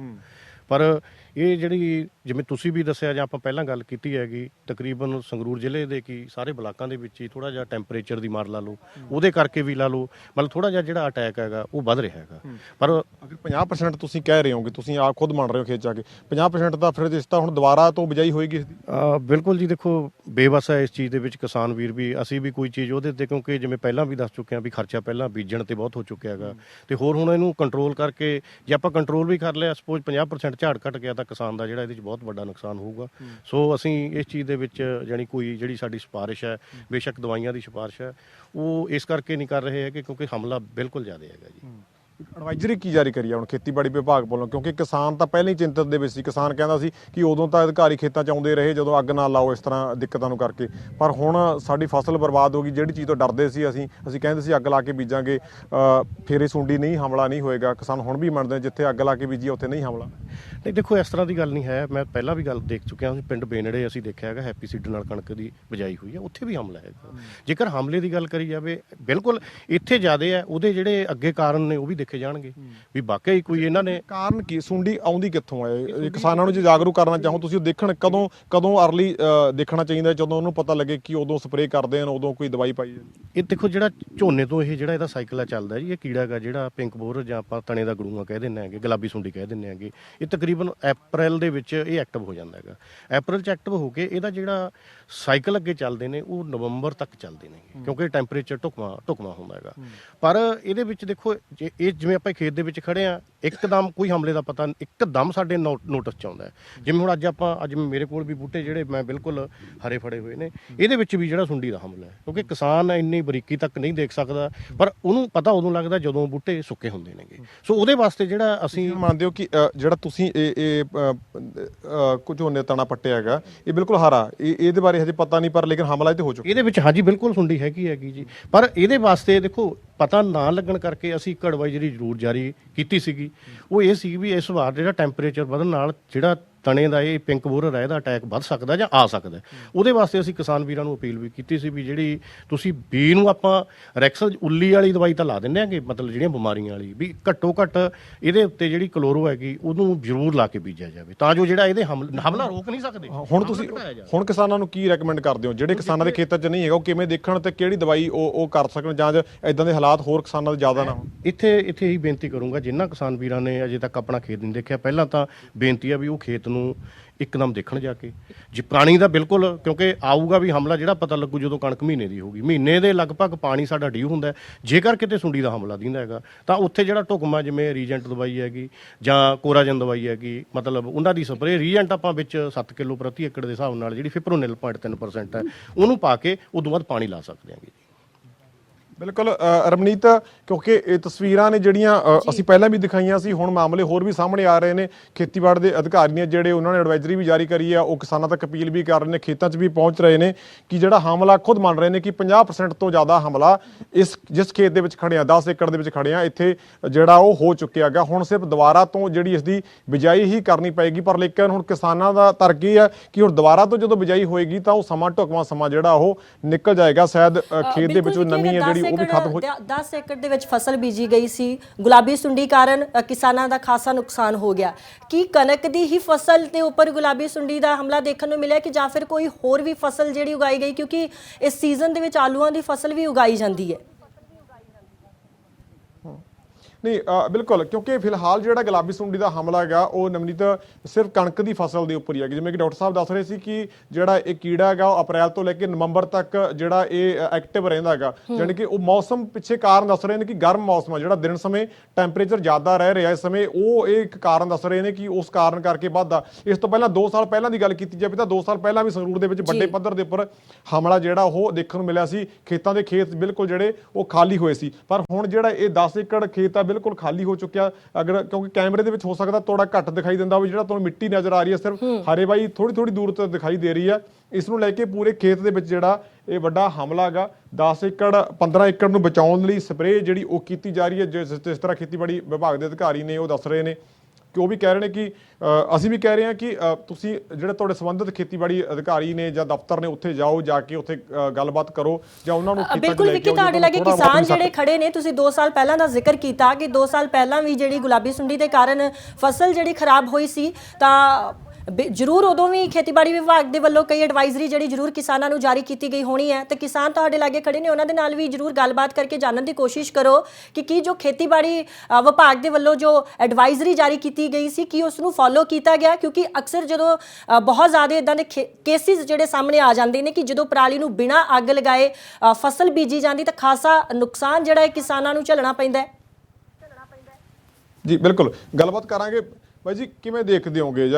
S6: ਪਰ ਇਹ ਜਿਹੜੀ ਜਿਵੇਂ ਤੁਸੀਂ ਵੀ ਦੱਸਿਆ ਜਾਂ ਆਪਾਂ ਪਹਿਲਾਂ ਗੱਲ ਕੀਤੀ ਹੈਗੀ ਤਕਰੀਬਨ ਸੰਗਰੂਰ ਜ਼ਿਲ੍ਹੇ ਦੇ ਕੀ ਸਾਰੇ ਬਲਾਕਾਂ ਦੇ ਵਿੱਚ ਹੀ ਥੋੜਾ ਜਿਹਾ ਟੈਂਪਰੇਚਰ ਦੀ ਮਾਰ ਲਾ ਲਓ ਉਹਦੇ ਕਰਕੇ ਵੀ ਲਾ ਲਓ ਮਤਲਬ ਥੋੜਾ ਜਿਹਾ ਜਿਹੜਾ ਅਟੈਕ ਹੈਗਾ ਉਹ ਵੱਧ ਰਿਹਾ ਹੈਗਾ। ਪਰ
S2: ਅਗਰ 50% ਤੁਸੀਂ ਕਹਿ ਰਹੇ ਹੋਗੇ ਤੁਸੀਂ ਆਪ ਖੁਦ ਮੰਨ ਰਹੇ ਹੋ ਖੇਤ ਜਾ ਕੇ 50% ਤਾਂ ਫਿਰ ਇਸ ਤਾਂ ਹੁਣ ਦੁਬਾਰਾ ਤੋਂ ਬਿਜਾਈ ਹੋਏਗੀ ਇਸ ਦੀ?
S6: ਅ, ਬਿਲਕੁਲ ਜੀ ਦੇਖੋ ਬੇਵਸ ਹੈ ਇਸ ਚੀਜ਼ ਦੇ ਵਿੱਚ ਕਿਸਾਨ ਵੀਰ ਵੀ ਅਸੀਂ ਵੀ ਕੋਈ ਚੀਜ਼ ਉਹਦੇ ਤੇ ਕਿਉਂਕਿ ਜਿਵੇਂ ਪਹਿਲਾਂ ਵੀ ਦੱਸ ਚੁੱਕੇ ਹਾਂ ਵੀ ਖਰਚਾ ਪਹਿਲਾਂ ਬੀਜਣ ਤੇ ਬਹੁਤ ਹੋ ਚੁੱਕਿਆ ਹੈਗਾ। ਤੇ ਹੋਰ ਹੁਣ ਇਹਨੂੰ ਕੰਟਰੋਲ ਕਰਕੇ ਜੇ ਆਪਾਂ ਕੰਟਰੋਲ ਵੀ ਕਰ ਲਿਆ ਸਪੋਜ਼ 50% ਝਾੜ ਘਟ ਗਿਆ ਤਾਂ ਕਿਸਾਨ ਦਾ ਜਿਹੜਾ ਇਹਦੇ ਵਿੱਚ ਬਹੁਤ ਵੱਡਾ ਨੁਕਸਾਨ ਹੋਊਗਾ। ਸੋ ਅਸੀਂ ਇਸ ਚੀਜ਼ ਦੇ ਵਿੱਚ ਜਾਨੀ ਕੋਈ ਜਿਹੜੀ ਸਾਡੀ ਸਿਫਾਰਿਸ਼ ਹੈ ਬੇਸ਼ੱਕ ਦਵਾਈਆਂ ਦੀ ਸਿਫਾਰਿਸ਼ ਹੈ ਉਹ ਇਸ ਕਰਕੇ ਨਹੀਂ ਕਰ ਰਹੇ ਹੈਗੇ ਕਿਉਂਕਿ ਹਮਲਾ ਬਿਲਕੁਲ ਜ਼ਿਆਦਾ ਹੈਗਾ ਜੀ।
S2: ਐਡਵਾਈਜ਼ਰੀ ਕੀ ਜਾਰੀ ਕਰੀ ਆ ਹੁਣ ਖੇਤੀਬਾੜੀ ਵਿਭਾਗ ਵੱਲੋਂ? ਕਿਉਂਕਿ ਕਿਸਾਨ ਤਾਂ ਪਹਿਲਾਂ ਹੀ ਚਿੰਤਤ ਦੇ ਵਿੱਚ ਸੀ। ਕਿਸਾਨ ਕਹਿੰਦਾ ਸੀ ਕਿ ਉਦੋਂ ਤਾਂ ਅਧਿਕਾਰੀ ਖੇਤਾਂ 'ਚ ਆਉਂਦੇ ਰਹੇ, ਜਦੋਂ ਅੱਗ ਨਾ ਲਾਓ ਇਸ ਤਰ੍ਹਾਂ ਦਿੱਕਤਾਂ ਨੂੰ ਕਰਕੇ। ਪਰ ਹੁਣ ਸਾਡੀ ਫਸਲ ਬਰਬਾਦ ਹੋ ਗਈ, ਜਿਹੜੀ ਚੀਜ਼ ਤੋਂ ਡਰਦੇ ਸੀ ਅਸੀਂ ਅਸੀਂ ਕਹਿੰਦੇ ਸੀ ਅੱਗ ਲਾ ਕੇ ਬੀਜਾਂਗੇ। ਫੇਰੇ ਸੁੰਡੀ ਨਹੀਂ, ਹਮਲਾ ਨਹੀਂ ਹੋਏਗਾ। ਕਿਸਾਨ ਹੁਣ ਵੀ ਮੰਨਦੇ ਜਿੱਥੇ ਅੱਗ ਲਾ ਕੇ ਬੀਜੀ ਉੱਥੇ ਨਹੀਂ ਹਮਲਾ।
S6: ਨਹੀਂ, ਦੇਖੋ, ਇਸ ਤਰ੍ਹਾਂ ਦੀ ਗੱਲ ਨਹੀਂ ਹੈ। ਮੈਂ ਪਹਿਲਾਂ ਵੀ ਗੱਲ ਦੇਖ ਚੁੱਕਿਆ ਹਾਂ ਪਿੰਡ ਬੇਨੜੇ ਅਸੀਂ ਦੇਖਿਆ ਹੈਗਾ, ਹੈਪੀ ਸੀਡ ਨਾਲ ਕਣਕ ਦੀ ਬਜਾਈ ਹੋਈ ਹੈ, ਉੱਥੇ ਵੀ ਹਮਲਾ ਹੈਗਾ ਜੇਕਰ ਹਮਲੇ ਦੀ ਗੱਲ ਕਰੀ ਜਾਵੇ, ਬਿਲਕੁਲ ਇੱਥੇ ਜ਼ਿਆਦੇ ਹੈ, ਉਹਦੇ ਜਿਹੜੇ ਅੱਗੇ ਕਾਰਨ ਨੇ, ਉਹ ਵੀ ਦੇਖੇ ਜਾਣਗੇ। ਵੀ ਵਾਕਿਆ ਹੀ ਕੋਈ ਇਹਨਾਂ ਨੇ
S2: ਕਾਰਨ ਕੀ? ਸੁੰਡੀ ਆਉਂਦੀ ਕਿੱਥੋਂ ਹੈ ਇਹ ਕਿਸਾਨਾਂ ਨੂੰ ਜੇ ਜਾਗਰੂਕ ਕਰਨਾ ਚਾਹੋ ਤੁਸੀਂ ਉਹ ਦੇਖਣ ਕਦੋਂ ਕਦੋਂ ਅਰਲੀ ਦੇਖਣਾ ਚਾਹੀਦਾ ਜਦੋਂ ਉਹਨੂੰ ਪਤਾ ਲੱਗੇ ਕਿ ਉਦੋਂ ਸਪਰੇਅ ਕਰਦੇ ਹਨ ਉਦੋਂ ਕੋਈ ਦਵਾਈ ਪਾਈ ਜਾਂਦੀ
S6: ਇਹ ਦੇਖੋ ਜਿਹੜਾ ਝੋਨੇ ਤੋਂ ਇਹ ਜਿਹੜਾ ਇਹਦਾ ਸਾਈਕਲ ਆ ਚੱਲਦਾ ਜੀ ਇਹ ਕੀੜਾ ਹੈਗਾ ਜਿਹੜਾ ਪਿੰਕ ਬੋਰ ਜਾਂ ਆਪਾਂ ਤਣੇ ਦਾ ਗੜੂਆ ਕਹਿ ਦਿੰਦੇ ਆਂਗੇ ਗੁਲਾਬੀ ਸੁੰਡੀ ਕਹਿ ਦਿੰਦੇ ਆਂਗੇ ਇਹ ਤਕਰੀਬਨ ਅਪ੍ਰੈਲ ਦੇ ਵਿੱਚ ਇਹ ਐਕਟਿਵ ਹੋ ਜਾਂਦਾ ਹੈਗਾ। ਅਪ੍ਰੈਲ ਚ ਐਕਟਿਵ ਹੋ ਕੇ ਇਹਦਾ ਜਿਹੜਾ ਸਾਈਕਲ ਅੱਗੇ ਚੱਲਦੇ ਨੇ ਉਹ ਨਵੰਬਰ ਤੱਕ ਚੱਲਦੇ ਨੇ ਕਿਉਂਕਿ ਟੈਂਪਰੇਚਰ ਢੁਕਵਾ ਢੁਕਵਾ ਹੁੰਦਾ ਹੈਗਾ। ਪਰ ਇਹਦੇ ਵਿੱਚ ਦੇਖੋ ਜੇ ਇਹ ਜਿਵੇਂ ਆਪਾਂ ਖੇਤ ਦੇ ਵਿੱਚ ਖੜੇ ਆ ਇੱਕਦਮ ਕੋਈ ਹਮਲੇ ਦਾ ਪਤਾ ਇੱਕਦਮ ਸਾਡੇ ਨੋਟਿਸ ਚ ਆਉਂਦਾ। ਜਿਵੇਂ ਹੁਣ ਅੱਜ ਆਪਾਂ ਅੱਜ ਮੇਰੇ ਕੋਲ ਵੀ ਬੂਟੇ ਜਿਹੜੇ ਮੈਂ ਬਿਲਕੁਲ ਹਰੇ ਫੜੇ ਹੋਏ ਨੇ। ਇਹਦੇ ਵਿੱਚ ਵੀ ਜਿਹੜਾ ਸੁੰਡੀ ਦਾ ਹਮਲਾ ਹੈ। ਕਿਉਂਕਿ ਕਿਸਾਨ ਇੰਨੀ ਬਰੀਕੀ ਤੱਕ ਨਹੀਂ ਦੇਖ ਸਕਦਾ। ਪਰ ਉਹਨੂੰ ਪਤਾ ਉਦੋਂ ਲੱਗਦਾ ਜਦੋਂ ਬੂਟੇ ਸੁੱਕੇ ਹੁੰਦੇ ਨੇਗੇ। ਸੋ ਉਹਦੇ ਵਾਸਤੇ ਜਿਹੜਾ ਅਸੀਂ
S2: ਮੰਨਦੇ ਹੋ ਕਿ ਜਿਹੜਾ ਤੁਸੀਂ ਇਹ ਇਹ ਕੁਝ ਹੋਨੇ ਤਣਾ ਪੱਟਿਆ ਹੈਗਾ ਇਹ ਬਿਲਕੁਲ ਹਰਾ। ਇਹ ਇਹਦੇ ਬਾਰੇ ਹਜੇ ਪਤਾ ਨਹੀਂ ਪਰ ਲੇਕਿਨ ਹਮਲਾ ਇਹ ਤੇ ਹੋ ਚੁੱਕਾ
S6: ਇਹਦੇ ਵਿੱਚ ਹਾਂਜੀ ਬਿਲਕੁਲ ਸੁੰਡੀ ਹੈਗੀ ਹੈਗੀ ਜੀ। ਪਰ ਇਹਦੇ ਵਾਸਤੇ ਦੇਖੋ ਪਤਾ ਨਾ ਲੱਗਣ ਕਰਕੇ ਅਸੀਂ ਇੱਕ ਐਡਵਾਈਜ਼ਰੀ ਜ਼ਰੂਰ ਜਾਰੀ ਕੀਤੀ ਸੀਗੀ। ਉਹ ਇਹ ਸੀ ਵੀ ਇਸ ਵਾਰ ਜਿਹੜਾ ਟੈਂਪਰੇਚਰ ਵਧਣ ਨਾਲ ਜਿਹੜਾ ਤਣੇ ਦਾ ਇਹ ਪਿੰਕ ਬੋਰਰ ਹੈ ਇਹਦਾ ਅਟੈਕ ਵੱਧ ਸਕਦਾ ਜਾਂ ਆ ਸਕਦਾ ਉਹਦੇ ਵਾਸਤੇ ਅਸੀਂ ਕਿਸਾਨ ਵੀਰਾਂ ਨੂੰ ਅਪੀਲ ਵੀ ਕੀਤੀ ਸੀ ਵੀ ਜਿਹੜੀ ਤੁਸੀਂ ਬੀ ਨੂੰ ਆਪਾਂ ਰੈਕਸਲ ਉੱਲੀ ਵਾਲੀ ਦਵਾਈ ਤਾਂ ਲਾ ਦਿੰਦੇ ਆਂਗੇ ਮਤਲਬ ਜਿਹੜੀਆਂ ਬਿਮਾਰੀਆਂ ਵਾਲੀ ਵੀ ਘੱਟੋ ਘੱਟ ਇਹਦੇ ਉੱਤੇ ਜਿਹੜੀ ਕਲੋਰੋ ਹੈਗੀ ਉਹਨੂੰ ਜ਼ਰੂਰ ਲਾ ਕੇ ਬੀਜਿਆ ਜਾਵੇ ਤਾਂ ਜੋ ਜਿਹੜਾ ਇਹਦੇ ਹਮਲ- ਹਮਲਾ ਰੋਕ ਨਹੀਂ ਸਕਦੇ
S2: ਹੁਣ ਤੁਸੀਂ। ਹੁਣ ਕਿਸਾਨਾਂ ਨੂੰ ਕੀ ਰეკਮੈਂਡ ਕਰਦੇ ਹੋ? ਜਿਹੜੇ ਕਿਸਾਨਾਂ ਦੇ ਖੇਤਾਂ 'ਚ ਨਹੀਂ ਹੈਗਾ ਉਹ ਕਿਵੇਂ ਦੇਖਣ ਤੇ ਕਿਹੜੀ ਦਵਾਈ ਉਹ ਉਹ ਕਰ ਸਕਣ ਜਾਂ ਇਦਾਂ ਦੇ ਹਾਲਾਤ ਹੋਰ ਕਿਸਾਨਾਂ ਦੇ ਜ਼ਿਆਦਾ ਨਾ ਹੋਣ?
S6: ਇੱਥੇ ਇੱਥੇ ਹੀ ਬੇਨਤੀ ਕਰੂੰਗਾ ਜਿਨ੍ਹਾਂ ਕਿਸਾਨ ਵੀਰਾਂ ਨੇ ਅਜੇ ਤੱਕ ਆਪਣਾ ਖੇਤ ਨਹੀਂ ਦੇਖਿਆ ਪਹਿਲਾਂ ਤਾਂ ਬੇਨਤੀ ਆ ਵੀ ਉਹ ਖੇਤ ਨੂੰ ਇੱਕਦਮ ਦੇਖਣ ਜਾ ਕੇ। ਜੇ ਪਾਣੀ ਦਾ ਬਿਲਕੁਲ, ਕਿਉਂਕਿ ਆਊਗਾ ਵੀ ਹਮਲਾ, ਜਿਹੜਾ ਪਤਾ ਲੱਗੂ ਜਦੋਂ ਕਣਕ ਮਹੀਨੇ ਦੀ ਹੋਊਗੀ। ਮਹੀਨੇ ਦੇ ਲਗਭਗ ਪਾਣੀ ਸਾਡਾ ਡਿਊ ਹੁੰਦਾ ਹੈ। ਜੇਕਰ ਕਿਤੇ ਸੁੰਡੀ ਦਾ ਹਮਲਾ ਦਿੰਦਾ ਹੈਗਾ, ਤਾਂ ਉੱਥੇ ਜਿਹੜਾ ਢੁਕਮਾ, ਜਿਵੇਂ ਰੀਜੈਂਟ ਦਵਾਈ ਹੈਗੀ, ਜਾਂ ਕੋਰਾਜਨ ਦਵਾਈ ਹੈਗੀ, ਮਤਲਬ ਉਹਨਾਂ ਦੀ ਸਪਰੇਅ, ਰੀਜੈਂਟ ਆਪਾਂ ਵਿੱਚ 7 ਕਿਲੋ ਪ੍ਰਤੀ ਏਕੜ ਦੇ ਹਿਸਾਬ ਨਾਲ, ਜਿਹੜੀ ਫਿਪਰੋਨਿਲ 0.3% ਹੈ, ਉਹਨੂੰ ਪਾ ਕੇ ਉਦੋਂ ਬਾਅਦ ਪਾਣੀ ਲਾ ਸਕਦੇ ਹਾਂਗੇ ਜੀ।
S2: ਬਿਲਕੁਲ ਰਮਨੀਤ ਕਿਉਂਕਿ ਇਹ ਤਸਵੀਰਾਂ ਨੇ ਜਿਹੜੀਆਂ ਅਸੀਂ ਪਹਿਲਾਂ ਵੀ ਦਿਖਾਈਆਂ ਸੀ ਹੁਣ ਮਾਮਲੇ ਹੋਰ ਵੀ ਸਾਹਮਣੇ ਆ ਰਹੇ ਨੇ। ਖੇਤੀਬਾੜੀ ਦੇ ਅਧਿਕਾਰੀ ਨੇ ਜਿਹੜੇ ਉਹਨਾਂ ਨੇ ਐਡਵਾਈਜ਼ਰੀ ਵੀ ਜਾਰੀ ਕਰੀ ਆ ਉਹ ਕਿਸਾਨਾਂ ਤੱਕ ਅਪੀਲ ਵੀ ਕਰ ਰਹੇ ਨੇ ਖੇਤਾਂ 'ਚ ਵੀ ਪਹੁੰਚ ਰਹੇ ਨੇ ਕਿ ਜਿਹੜਾ ਹਮਲਾ ਖੁਦ ਮੰਨ ਰਹੇ ਨੇ ਕਿ 50% ਤੋਂ ਜ਼ਿਆਦਾ ਹਮਲਾ ਇਸ ਜਿਸ ਖੇਤ ਦੇ ਵਿੱਚ ਖੜੇ ਆ 10 ਏਕੜ ਦੇ ਵਿੱਚ ਖੜੇ ਆ ਇੱਥੇ ਜਿਹੜਾ ਉਹ ਹੋ ਚੁੱਕਿਆ ਹੈਗਾ ਹੁਣ ਸਿਰਫ ਦੁਬਾਰਾ ਤੋਂ ਜਿਹੜੀ ਇਸ ਦੀ ਬਿਜਾਈ ਹੀ ਕਰਨੀ ਪਏਗੀ ਪਰ ਲੇਕਿਨ ਹੁਣ ਕਿਸਾਨਾਂ ਦਾ ਤਰਕ ਇਹ ਹੈ ਕਿ ਹੁਣ ਦੁਬਾਰਾ ਤੋਂ ਜਦੋਂ ਬਿਜਾਈ ਹੋਏਗੀ ਤਾਂ ਉਹ ਸਮਾਂ ਢੁਕਵਾਂ ਸਮਾਂ ਜਿਹੜਾ ਉਹ ਨਿਕਲ ਜਾਏਗਾ ਸ਼ਾਇਦ ਖੇਤ ਦੇ ਵਿੱਚੋਂ ਨਮੀ ਹੈ ਜਿਹੜੀ ਉਹ ਵੀ ਖਤਮ ਹੋ
S1: 10 ਏਕੜ ਦੇ ਵਿੱਚ ਫਸਲ ਬੀਜੀ ਗਈ ਸੀ। ਗੁਲਾਬੀ ਸੁੰਡੀ ਕਾਰਨ ਅ, ਕਿਸਾਨਾਂ ਦਾ ਖਾਸਾ ਨੁਕਸਾਨ ਹੋ ਗਿਆ। ਕੀ ਕਣਕ ਦੀ ਹੀ ਫਸਲ ਦੇ ਉੱਪਰ ਗੁਲਾਬੀ ਸੁੰਡੀ ਦਾ ਹਮਲਾ ਦੇਖਣ ਨੂੰ ਮਿਲਿਆ ਕਿ ਜਾਂ ਫਿਰ ਕੋਈ ਹੋਰ ਵੀ ਫਸਲ ਜਿਹੜੀ ਉਗਾਈ ਗਈ? ਕਿਉਂਕਿ ਇਸ ਸੀਜ਼ਨ ਦੇ ਵਿੱਚ ਆਲੂਆਂ ਦੀ ਫਸਲ ਵੀ ਉਗਾਈ ਜਾਂਦੀ ਹੈ।
S2: ਨਹੀਂ ਬਿਲਕੁਲ ਕਿਉਂਕਿ ਫਿਲਹਾਲ ਜਿਹੜਾ ਗੁਲਾਬੀ ਸੁੰਡੀ ਦਾ ਹਮਲਾ ਹੈਗਾ ਉਹ ਨਵਨੀਤ ਸਿਰਫ ਕਣਕ ਦੀ ਫਸਲ ਦੇ ਉੱਪਰ ਹੀ ਹੈਗਾ। ਜਿਵੇਂ ਕਿ ਡਾਕਟਰ ਸਾਹਿਬ ਦੱਸ ਰਹੇ ਸੀ ਕਿ ਜਿਹੜਾ ਇਹ ਕੀੜਾ ਹੈਗਾ ਉਹ ਅਪ੍ਰੈਲ ਤੋਂ ਲੈ ਕੇ ਨਵੰਬਰ ਤੱਕ ਜਿਹੜਾ ਇਹ ਐਕਟਿਵ ਰਹਿੰਦਾ ਹੈਗਾ। ਯਾਨੀ ਕਿ ਉਹ ਮੌਸਮ ਪਿੱਛੇ ਕਾਰਨ ਦੱਸ ਰਹੇ ਨੇ ਕਿ ਗਰਮ ਮੌਸਮ ਆ ਜਿਹੜਾ ਦਿਨ ਸਮੇਂ ਟੈਂਪਰੇਚਰ ਜ਼ਿਆਦਾ ਰਹਿ ਰਿਹਾ ਇਸ ਸਮੇਂ ਉਹ ਇਹ ਇੱਕ ਕਾਰਨ ਦੱਸ ਰਹੇ ਨੇ ਕਿ ਉਸ ਕਾਰਨ ਕਰਕੇ ਵੱਧਦਾ ਇਸ ਤੋਂ ਪਹਿਲਾਂ 2 ਸਾਲ ਪਹਿਲਾਂ ਦੀ ਗੱਲ ਕੀਤੀ ਜਾਵੇ ਤਾਂ 2 ਸਾਲ ਪਹਿਲਾਂ ਵੀ ਸੰਗਰੂਰ ਦੇ ਵਿੱਚ ਵੱਡੇ ਪੱਧਰ ਦੇ ਉੱਪਰ ਹਮਲਾ ਜਿਹੜਾ ਉਹ ਦੇਖਣ ਨੂੰ ਮਿਲਿਆ ਸੀ। ਖੇਤਾਂ ਦੇ ਖੇਤ ਬਿਲਕੁਲ ਜਿਹੜੇ ਉਹ ਖਾਲੀ ਹੋਏ ਸੀ। ਪਰ ਹੁਣ ਜਿਹੜਾ ਇਹ 10 ਏਕੜ ਖੇਤ ਆ ਬਿਲਕੁਲ ਖਾਲੀ ਹੋ ਚੁੱਕਿਆ। ਅਗਰ ਕਿਉਂਕਿ ਕੈਮਰੇ ਦੇ ਵਿੱਚ ਹੋ ਸਕਦਾ ਥੋੜਾ ਘੱਟ ਦਿਖਾਈ ਦਿੰਦਾ ਹੋਵੇ ਜਿਹੜਾ ਤੁਹਾਨੂੰ ਮਿੱਟੀ ਨਜ਼ਰ ਆ ਰਹੀ ਹੈ ਸਿਰਫ ਹਰੇ ਬਾਈ ਥੋੜੀ ਥੋੜੀ ਦੂਰ ਤੋਂ ਦਿਖਾਈ ਦੇ ਰਹੀ ਆ ਇਸ ਨੂੰ ਲੈ ਕੇ ਪੂਰੇ ਖੇਤ ਦੇ ਵਿੱਚ ਜਿਹੜਾ ਇਹ ਵੱਡਾ ਹਮਲਾ ਹੈਗਾ 10 ਏਕੜ 15 ਏਕੜ ਨੂੰ ਬਚਾਉਣ ਲਈ ਸਪਰੇਅ ਜਿਹੜੀ ਉਹ ਕੀਤੀ ਜਾ ਰਹੀ ਹੈ ਜਿਸ ਤਰ੍ਹਾਂ ਖੇਤੀਬਾੜੀ ਵਿਭਾਗ ਦੇ ਅਧਿਕਾਰੀ ਨੇ ਉਹ ਦੱਸ ਰਹੇ ਨੇ। ਕਿ ਉਹ ਵੀ ਕਹਿ ਰਹੇ ਨੇ ਕਿ ਅਸੀਂ ਵੀ ਕਹਿ ਰਹੇ ਹਾਂ ਕਿ ਤੁਸੀਂ ਜਿਹੜੇ ਤੁਹਾਡੇ ਸੰਬੰਧਿਤ ਖੇਤੀਬਾੜੀ ਅਧਿਕਾਰੀ ਨੇ ਜਾਂ ਦਫ਼ਤਰ ਨੇ ਉੱਥੇ ਜਾਓ ਜਾ ਕੇ ਉੱਥੇ ਗੱਲਬਾਤ ਕਰੋ ਜਾਂ ਉਹਨਾਂ ਨੂੰ 'ਚ
S1: ਬਿਲਕੁਲ ਵਿੱਕੀ ਤੁਹਾਡੇ ਲੱਗੇ ਕਿਸਾਨ ਜਿਹੜੇ ਖੜੇ ਨੇ ਤੁਸੀਂ 2 ਸਾਲ ਪਹਿਲਾਂ ਦਾ ਜ਼ਿਕਰ ਕੀਤਾ ਕਿ 2 ਸਾਲ ਪਹਿਲਾਂ ਵੀ ਜਿਹੜੀ ਗੁਲਾਬੀ ਸੁੰਡੀ ਦੇ ਕਾਰਨ ਫਸਲ ਜਿਹੜੀ ਖਰਾਬ ਹੋਈ ਸੀ ਤਾਂ ਬਿ- ਜ਼ਰੂਰ ਉਦੋਂ ਵੀ ਖੇਤੀਬਾੜੀ ਵਿਭਾਗ ਦੇ ਵੱਲੋਂ ਕਈ ਐਡਵਾਈਜ਼ਰੀ ਜਿਹੜੀ ਜ਼ਰੂਰ ਕਿਸਾਨਾਂ ਨੂੰ ਜਾਰੀ ਕੀਤੀ ਗਈ ਹੋਣੀ ਹੈ। ਤੇ ਕਿਸਾਨ ਤੁਹਾਡੇ ਲਾਗੇ ਖੜੇ ਨੇ ਉਹਨਾਂ ਦੇ ਨਾਲ ਵੀ ਜ਼ਰੂਰ ਗੱਲਬਾਤ ਕਰਕੇ ਜਾਣਨ ਦੀ ਕੋਸ਼ਿਸ਼ ਕਰੋ ਕਿ ਕੀ ਜੋ ਖੇਤੀਬਾੜੀ ਅ, ਵਿਭਾਗ ਦੇ ਵੱਲੋਂ ਜੋ ਐਡਵਾਈਜ਼ਰੀ ਜਾਰੀ ਕੀਤੀ ਗਈ ਸੀ ਕੀ ਉਸ ਨੂੰ ਫੋਲੋ ਕੀਤਾ ਗਿਆ? ਕਿਉਂਕਿ ਅਕਸਰ ਜਦੋਂ ਅ, ਬਹੁਤ ਜ਼ਿਆਦਾ ਇਦਾਂ ਦੇ ਕੇਸਿਸ ਜਿਹੜੇ ਸਾਹਮਣੇ ਆ ਜਾਂਦੇ ਨੇ ਕਿ ਜਦੋਂ ਪਰਾਲੀ ਨੂੰ ਬਿਨਾਂ ਅੱਗ ਲਗਾਏ ਅ, ਫਸਲ ਬੀਜੀ ਜਾਂਦੀ ਤਾਂ ਖਾਸਾ ਨੁਕਸਾਨ ਜਿਹੜਾ ਹੈ ਕਿਸਾਨਾਂ ਨੂੰ ਝੱਲਣਾ ਪੈਂਦਾ ਹੈ।
S2: ਜੀ ਬਿਲਕੁਲ। ਗੱਲਬਾਤ ਕਰਾਂਗੇ ਬਾਈ ਜੀ, ਕਿਵੇਂ ਦੇਖਦੇ ਹੋਗੇ? ਜੇ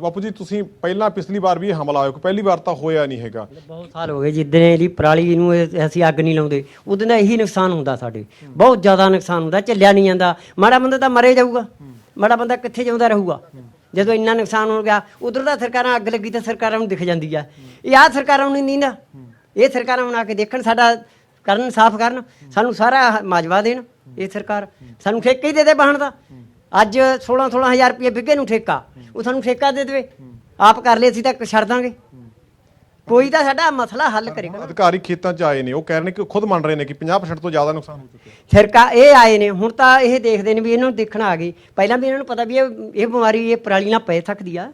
S2: ਬਾਪੂ ਜੀ, ਤੁਸੀਂ ਪਹਿਲਾਂ ਪਿਛਲੀ ਵਾਰ ਵੀ ਇਹ ਹਮਲਾ ਹੋਇਆ ਪਹਿਲੀ ਵਾਰ ਤਾਂ ਹੋਇਆ ਨਹੀਂ ਹੈਗਾ।
S7: ਬਹੁਤ ਸਾਲ ਹੋ ਗਏ ਜਿੱਦਣ ਇਹਦੀ ਪਰਾਲੀ ਨੂੰ ਇਹ- ਅਸੀਂ ਅੱਗ ਨਹੀਂ ਲਾਉਂਦੇ। ਉਦੋਂ ਦਾ ਇਹੀ ਨੁਕਸਾਨ ਹੁੰਦਾ ਸਾਡੇ। ਬਹੁਤ ਜ਼ਿਆਦਾ ਨੁਕਸਾਨ ਹੁੰਦਾ ਚੱਲਿਆ ਨਹੀਂ ਜਾਂਦਾ। ਮਾੜਾ ਬੰਦਾ ਤਾਂ ਮਰੇ ਜਾਊਗਾ। ਮਾੜਾ ਬੰਦਾ ਕਿੱਥੇ ਜਾਉਂਦਾ ਰਹੂਗਾ? ਜਦੋਂ ਇੰਨਾ ਨੁਕਸਾਨ ਹੋ ਗਿਆ, ਉਧਰ ਦਾ ਸਰਕਾਰਾਂ ਅੱਗ ਲੱਗੀ ਤਾਂ ਸਰਕਾਰਾਂ ਨੂੰ ਦਿਖ ਜਾਂਦੀ ਆ। ਇਹ ਆ ਸਰਕਾਰਾਂ ਨੂੰ ਨਹੀਂ ਨੀਂਦਾ ਇਹ ਸਰਕਾਰਾਂ ਹੁਣ ਆ ਕੇ ਦੇਖਣ, ਸਾਡਾ ਕਰਨ, ਸਾਫ਼ ਕਰਨ। ਸਾਨੂੰ ਸਾਰਾ ਮਾਜਵਾ ਦੇਣ, ਇਹ ਸਰਕਾਰ। ਸਾਨੂੰ ਠੇਕੇ ਹੀ ਦੇ ਦੇ ਬਾਹਣ ਦਾ। ਅੱਜ 16 16000 ਰੁਪਏ ਬਿੱਗੇ ਨੂੰ ਠੇਕਾ ਉਹ ਸਾਨੂੰ ਠੇਕਾ ਦੇ ਦੇਵੇ। ਆਪ ਕਰ ਲਏ ਅਸੀਂ ਤਾਂ ਛੱਡ ਦਾਂਗੇ। ਕੋਈ ਤਾਂ ਸਾਡਾ ਮਸਲਾ ਹੱਲ ਕਰੇਗਾ
S2: ਅਧਿਕਾਰੀ ਖੇਤਾਂ 'ਚ ਆਏ ਨੇ ਉਹ ਕਹਿ ਰਹੇ ਨੇ ਕਿ ਖੁਦ ਮੰਨ ਰਹੇ ਨੇ ਕਿ 50% ਤੋਂ ਜ਼ਿਆਦਾ ਨੁਕਸਾਨ ਹੋ ਚੁੱਕਿਆ।
S7: ਸਰਕਾ ਇਹ ਆਏ ਨੇ ਹੁਣ ਤਾਂ ਇਹ ਦੇਖਦੇ ਨੇ ਵੀ ਇਹਨਾਂ ਨੂੰ ਦੇਖਣ ਆ ਗਈ ਪਹਿਲਾਂ ਵੀ ਇਹਨਾਂ ਨੂੰ ਪਤਾ ਵੀ ਇਹ ਇਹ ਬਿਮਾਰੀ ਇਹ ਪਰਾਲੀ ਨਾਲ ਪੈ ਸਕਦੀ ਆ।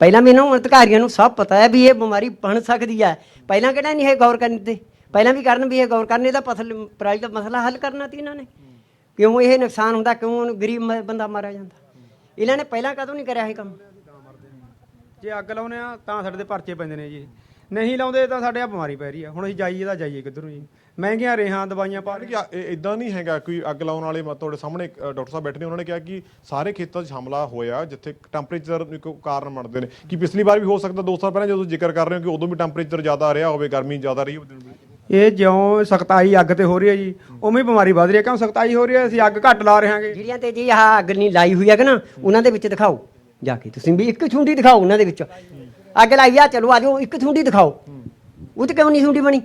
S7: ਪਹਿਲਾਂ ਵੀ ਇਹਨਾਂ ਨੂੰ ਅਧਿਕਾਰੀਆਂ ਨੂੰ ਸਭ ਪਤਾ ਹੈ ਵੀ ਇਹ ਬਿਮਾਰੀ ਬਣ ਸਕਦੀ ਹੈ ਪਹਿਲਾਂ ਕਿਹੜਾ ਨਹੀਂ ਇਹ ਗੌਰ ਕਰਨ ਤੇ ਪਹਿਲਾਂ ਵੀ ਕਰਨ ਵੀ ਇਹ ਗੌਰ ਕਰਨ ਇਹਦਾ ਪਰਾਲੀ ਦਾ ਮਸਲਾ ਹੱਲ ਕਰਨਾ ਤੀ ਇਹਨਾਂ ਨੇ। ਕਿਉਂ ਇਹ ਨੁਕਸਾਨ ਹੁੰਦਾ? ਕਿਉਂ ਉਹਨੂੰ ਗਰੀਬ ਮ- ਬੰਦਾ ਮਾਰਿਆ ਜਾਂਦਾ? ਇਹਨਾਂ ਨੇ ਪਹਿਲਾਂ ਕਦੋਂ ਨਹੀਂ ਕਰਿਆ ਇਹ ਕੰਮ?
S3: ਜੇ ਅੱਗ ਲਾਉਨੇ ਆ ਤਾਂ ਸਾਡੇ ਤੇ ਪਰਚੇ ਪੈਂਦੇ ਨੇ ਜੀ। ਨਹੀਂ ਲਾਉਂਦੇ ਤਾਂ ਸਾਡੇ ਆ ਬਿਮਾਰੀ ਪੈ ਰਹੀ ਆ। ਹੁਣ ਅਸੀਂ ਜਾਈਏ ਤਾਂ ਜਾਈਏ ਕਿੱਧਰੋਂ ਜੀ। ਮਹਿੰਗੀਆਂ ਰੇਹਾਂ ਦਵਾਈਆਂ ਪਾ
S2: ਕਿ ਇਦਾਂ ਨਹੀਂ ਹੈਗਾ ਕੋਈ ਅੱਗ ਲਾਉਣ ਵਾਲੇ ਮ- ਤੁਹਾਡੇ ਸਾਹਮਣੇ ਅ, ਡਾਕਟਰ ਸਾਹਿਬ ਬੈਠੇ ਨੇ ਉਹਨਾਂ ਨੇ ਕਿਹਾ ਕਿ ਸਾਰੇ ਖੇਤਾਂ 'ਚ ਹਮਲਾ ਹੋਇਆ ਜਿੱਥੇ ਟੈਂਪਰੇਚਰ ਇੱਕ ਕਾਰਨ ਮੰਨਦੇ ਨੇ। ਕਿ ਪਿਛਲੀ ਵਾਰ ਵੀ ਹੋ ਸਕਦਾ ਦੋ ਸਾਲ ਪਹਿਲਾਂ ਜਦੋਂ ਜ਼ਿਕਰ ਕਰ ਰਹੇ ਹੋ ਕਿ ਉਦੋਂ ਵੀ ਟੈਂਪਰੇਚਰ ਜ਼ਿਆਦਾ ਰਿਹਾ ਹੋਵੇ ਗਰਮੀ ਜ਼ਿਆਦਾ ਰਹੀ ਹੋਵੇ। ਦਿਨ ਵਿੱਚ।
S3: ਇਹ ਜਿਉਂ ਸਖਤਾਈ ਅੱਗ ਤੇ ਹੋ ਰਹੀ ਹੈ ਜੀ, ਉਵੇਂ ਹੀ ਬਿਮਾਰੀ ਵੱਧ ਰਹੀ ਹੈ, ਕਿਉਂ ਸਖਤਾਈ ਹੋ ਰਹੀ ਹੈ? ਅਸੀਂ ਅੱਗ ਘੱਟ ਲਾ ਰਹੇ ਹਾਂਗੇ।
S7: ਜਿਹੜੀਆਂ ਤੇ ਜੀ ਆਹ ਅੱਗ ਨਹੀਂ ਲਾਈ ਹੋਈ ਹੈ ਕਿ ਨਾ, ਉਹਨਾਂ ਦੇ ਵਿੱਚ ਦਿਖਾਓ। ਜਾ ਕੇ, ਤੁਸੀਂ ਵੀ ਇੱਕ ਛੁੰਡੀ ਦਿਖਾਓ ਉਹਨਾਂ ਦੇ ਵਿੱਚ। ਅੱਗ ਲਾਈ ਆ, ਚਲੋ ਆਜੋ ਇੱਕ ਛੁੰਡੀ ਦਿਖਾਓ। ਉਹ ਤੇ ਕਿਉਂ ਨਹੀਂ ਛੁੰਡੀ ਬਣੀ?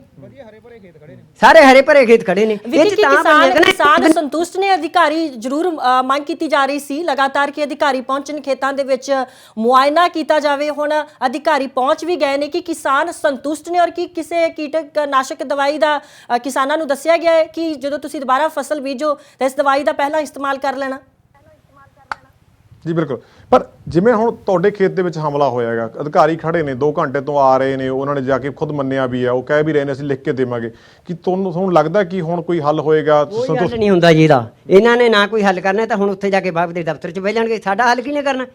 S7: ਸਾਰੇ ਹਰੇ ਭਰੇ ਖੇਤ ਖੜੇ ਨੇ। ਇਹ ਚ ਤਾਂ
S1: ਕਿਸਾਨ
S7: ਬਣਿਆ ਕਿ ਨਾ-
S1: ਕਿਸਾਨ ਸੰਤੁਸ਼ਟ ਨੇ ਅਧਿਕਾਰੀ ਜ਼ਰੂਰ ਅ, ਮੰਗ ਕੀਤੀ ਜਾ ਰਹੀ ਸੀ। ਲਗਾਤਾਰ ਕਿ ਅਧਿਕਾਰੀ ਪਹੁੰਚਣ ਖੇਤਾਂ ਦੇ ਵਿੱਚ ਮੁਆਇਨਾ ਕੀਤਾ ਜਾਵੇ। ਹੁਣ ਅਧਿਕਾਰੀ ਪਹੁੰਚ ਵੀ ਗਏ ਨੇ ਕਿ ਕਿਸਾਨ ਸੰਤੁਸ਼ਟ ਨੇ ਔਰ ਕੀ ਕਿਸੇ ਕੀਟਕ ਨਾਸ਼ਕ ਦਵਾਈ ਦਾ ਅ, ਕਿਸਾਨਾਂ ਨੂੰ ਦੱਸਿਆ ਗਿਆ ਹੈ ਕਿ ਜਦੋਂ ਤੁਸੀਂ ਦੁਬਾਰਾ ਫਸਲ ਬੀਜੋ ਤਾਂ ਇਸ ਦਵਾਈ ਦਾ ਪਹਿਲਾਂ ਇਸਤੇਮਾਲ ਕਰ ਲੈਣਾ।
S2: ਜੀ ਬਿਲਕੁਲ। ਪਰ ਜਿਵੇਂ ਹੁਣ ਤੁਹਾਡੇ ਖੇਤ ਦੇ ਵਿੱਚ ਹਮਲਾ ਹੋਇਆ ਹੈਗਾ ਅਧਿਕਾਰੀ ਖੜੇ ਨੇ 2 ਘੰਟੇ ਤੋਂ ਆ ਰਹੇ ਨੇ ਉਹਨਾਂ ਨੇ ਜਾ ਕੇ ਖੁਦ ਮੰਨਿਆ ਵੀ ਆ ਉਹ ਕਹਿ ਵੀ ਰਹੇ ਨੇ ਅਸੀਂ ਲਿਖ ਕੇ ਦੇਵਾਂਗੇ। ਕਿ ਤੁਹਾਨੂੰ ਤੁਹਾਨੂੰ ਲੱਗਦਾ ਕਿ ਹੁਣ ਕੋਈ ਹੱਲ ਹੋਏਗਾ?
S7: ਕੋਈ ਹੱਲ ਨਹੀਂ ਹੁੰਦਾ ਜੀ ਇਹਦਾ। ਇਹਨਾਂ ਨੇ ਨਾ ਕੋਈ ਹੱਲ ਕਰਨਾ ਤਾਂ ਹੁਣ ਉੱਥੇ ਜਾ ਕੇ ਬਾਪ ਦੇ ਦਫ਼ਤਰ 'ਚ ਬਹਿ ਜਾਣਗੇ। ਸਾਡਾ ਹੱਲ ਕਿਹਨੇ ਕਰਨਾ?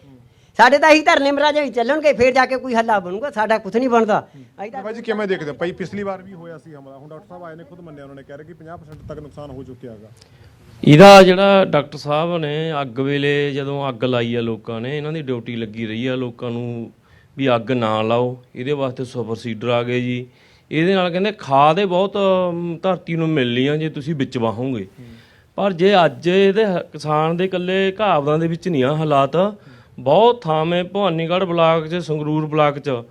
S7: ਸਾਡੇ ਤਾਂ ਇਹੀ ਧਰਨੇ ਮਰਾਜਾ ਹੀ ਚੱਲਣਗੇ ਫੇਰ ਜਾ ਕੇ ਕੋਈ ਹੱਲ ਬਣੂਗਾ ਸਾਡਾ ਕੁਝ ਨਹੀਂ ਬਣਦਾ। ਅਸੀਂ ਤਾਂ
S2: ਭਾਈ ਜੀ ਕਿਵੇਂ ਦੇਖਦੇ ਭਾਈ ਪਿਛਲੀ ਵਾਰ ਵੀ ਹੋਇਆ ਸੀ ਹਮਲਾ ਹੁਣ ਡਾਕਟਰ ਸਾਹਿਬ ਆਏ ਨੇ ਖੁਦ ਮੰਨਿਆ ਉਹਨਾਂ ਨੇ ਕਹਿ ਰਹੇ ਕਿ 50% ਤੱਕ ਨੁਕਸਾਨ ਹੋ ਚੁੱਕਿਆ ਹੈਗਾ।
S8: ਇਹਦਾ ਜਿਹੜਾ ਡਾਕਟਰ ਸਾਹਿਬ ਨੇ ਅੱਗ ਵੇਲੇ ਜਦੋਂ ਅੱਗ ਲਾਈ ਆ ਲੋਕਾਂ ਨੇ, ਇਹਨਾਂ ਦੀ ਡਿਊਟੀ ਲੱਗੀ ਰਹੀ ਆ ਲੋਕਾਂ ਨੂੰ ਵੀ ਅੱਗ ਨਾ ਲਾਓ। ਇਹਦੇ ਵਾਸਤੇ ਸੁਪਰ ਸੀਡਰ ਆ ਗਏ ਜੀ। ਇਹਦੇ ਨਾਲ ਕਹਿੰਦੇ ਖਾਦ ਇਹ ਬਹੁਤ ਧਰਤੀ ਨੂੰ ਮਿਲਣੀ ਆ ਜੇ ਤੁਸੀਂ ਵਿੱਚ ਵਾਹੋਗੇ। ਪਰ ਜੇ ਅੱਜ ਇਹਦੇ ਕਿਸਾਨ ਦੇ ਇਕੱਲੇ ਘਾਵਦਾਂ ਦੇ ਵਿੱਚ ਨਹੀਂ ਆ ਹਾਲਾਤ, ਬਹੁਤ ਥਾਵੇਂ ਭਵਾਨੀਗੜ੍ਹ ਬਲਾਕ 'ਚ, ਸੰਗਰੂਰ ਬਲਾਕ 'ਚ,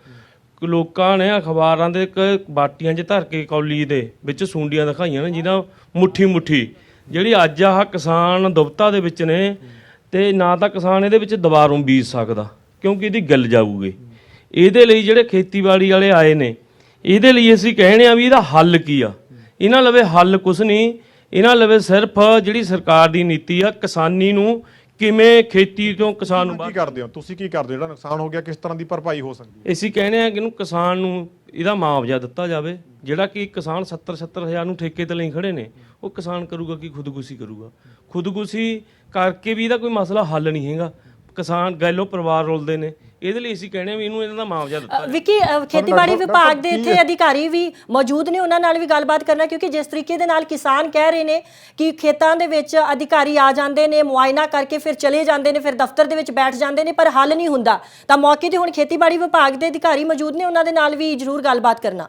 S8: ਲੋਕਾਂ ਨੇ ਅਖਬਾਰਾਂ ਦੇ ਇੱਕ ਬਾਟੀਆਂ 'ਚ ਧਰ ਕੇ ਕੌਲੀ ਦੇ ਵਿੱਚ ਸੁੰਡੀਆਂ ਦਿਖਾਈਆਂ ਨੇ ਜਿਹਦਾ ਮੁੱਠੀ ਮੁੱਠੀ ਜਿਹੜੀ ਅੱਜ ਆਹ ਕਿਸਾਨ ਦੁਬਤਾ ਦੇ ਵਿੱਚ ਨੇ ਤੇ ਨਾ ਤਾਂ ਕਿਸਾਨ ਇਹਦੇ ਵਿੱਚ ਦੁਬਾਰੋਂ ਬੀਜ ਸਕਦਾ, ਕਿਉਂਕਿ ਇਹਦੀ ਗੱਲ ਜਾਊਗੀ। ਇਹਦੇ ਲਈ ਜਿਹੜੇ ਖੇਤੀਬਾੜੀ ਵਾਲੇ ਆਏ ਨੇ, ਇਹਦੇ ਲਈ ਅਸੀਂ ਕਹਿਣੇ ਆ ਵੀ ਇਹਦਾ ਹੱਲ ਕੀ ਆ। ਇਹਨਾਂ ਲਵੇ ਹੱਲ ਕੁਛ ਨਹੀਂ, ਇਹਨਾਂ ਲਵੇ ਸਿਰਫ ਜਿਹੜੀ ਸਰਕਾਰ ਦੀ ਨੀਤੀ ਆ ਕਿਸਾਨੀ ਨੂੰ ਕਿਵੇਂ ਖੇਤੀ ਤੋਂ ਕਿਸਾਨ ਨੂੰ
S2: ਕੀ ਕਰਦੇ ਹੋ? ਤੁਸੀਂ ਕੀ ਕਰਦੇ ਹੋ? ਜਿਹੜਾ ਨੁਕਸਾਨ ਹੋ ਗਿਆ ਕਿਸ ਤਰ੍ਹਾਂ ਦੀ ਭਰਪਾਈ ਹੋ ਸਕਦੀ ਹੈ?
S8: ਅਸੀਂ ਕਹਿੰਦੇ ਆ ਕਿ ਇਹਨੂੰ ਕਿਸਾਨ ਨੂੰ ਇਹਦਾ ਮੁਆਵਜ਼ਾ ਦਿੱਤਾ ਜਾਵੇ ਜਿਹੜਾ ਕਿ ਕਿਸਾਨ 70 70 ਹਜ਼ਾਰ ਨੂੰ ਠੇਕੇ ਤੇ ਲਈ ਖੜੇ ਨੇ ਉਹ ਕਿਸਾਨ ਕਰੂਗਾ ਕਿ ਖੁਦਕੁਸ਼ੀ ਕਰੂਗਾ? ਖੁਦਕੁਸ਼ੀ ਕਰਕੇ ਵੀ ਇਹਦਾ ਕੋਈ ਮਸਲਾ ਹੱਲ ਨਹੀਂ ਹੈਗਾ। ਕਿਸਾਨ ਗੈਲੋ ਪਰਿਵਾਰ ਰੋਲਦੇ ਨੇ ਇਹਦੇ ਲਈ ਅਸੀਂ ਕਹਿੰਦੇ ਵੀ ਇਹਨੂੰ ਇਹਨਾਂ ਦਾ ਮੁਆਵਜ਼ਾ ਦਿੱਤਾ
S1: ਵਿਕੀ ਖੇਤੀਬਾੜੀ ਵਿਭਾਗ ਦੇ ਇੱਥੇ ਅਧਿਕਾਰੀ ਵੀ ਮੌਜੂਦ ਨੇ ਉਹਨਾਂ ਨਾਲ ਵੀ ਗੱਲਬਾਤ ਕਰਨਾ ਕਿਉਂਕਿ ਜਿਸ ਤਰੀਕੇ ਦੇ ਨਾਲ ਕਿਸਾਨ ਕਹਿ ਰਹੇ ਨੇ ਕਿ ਖੇਤਾਂ ਦੇ ਵਿੱਚ ਅਧਿਕਾਰੀ ਆ ਜਾਂਦੇ ਨੇ ਮੁਆਇਨਾ ਕਰਕੇ ਫਿਰ ਚਲੇ ਜਾਂਦੇ ਨੇ ਫਿਰ ਦਫ਼ਤਰ ਦੇ ਵਿੱਚ ਬੈਠ ਜਾਂਦੇ ਨੇ ਪਰ ਹੱਲ ਨਹੀਂ ਹੁੰਦਾ। ਤਾਂ ਮੌਕੇ ਤੇ ਹੁਣ ਖੇਤੀਬਾੜੀ ਵਿਭਾਗ ਦੇ ਅਧਿਕਾਰੀ ਮੌਜੂਦ ਨੇ ਉਹਨਾਂ ਦੇ ਨਾਲ ਵੀ ਜ਼ਰੂਰ ਗੱਲਬਾਤ ਕਰਨਾ।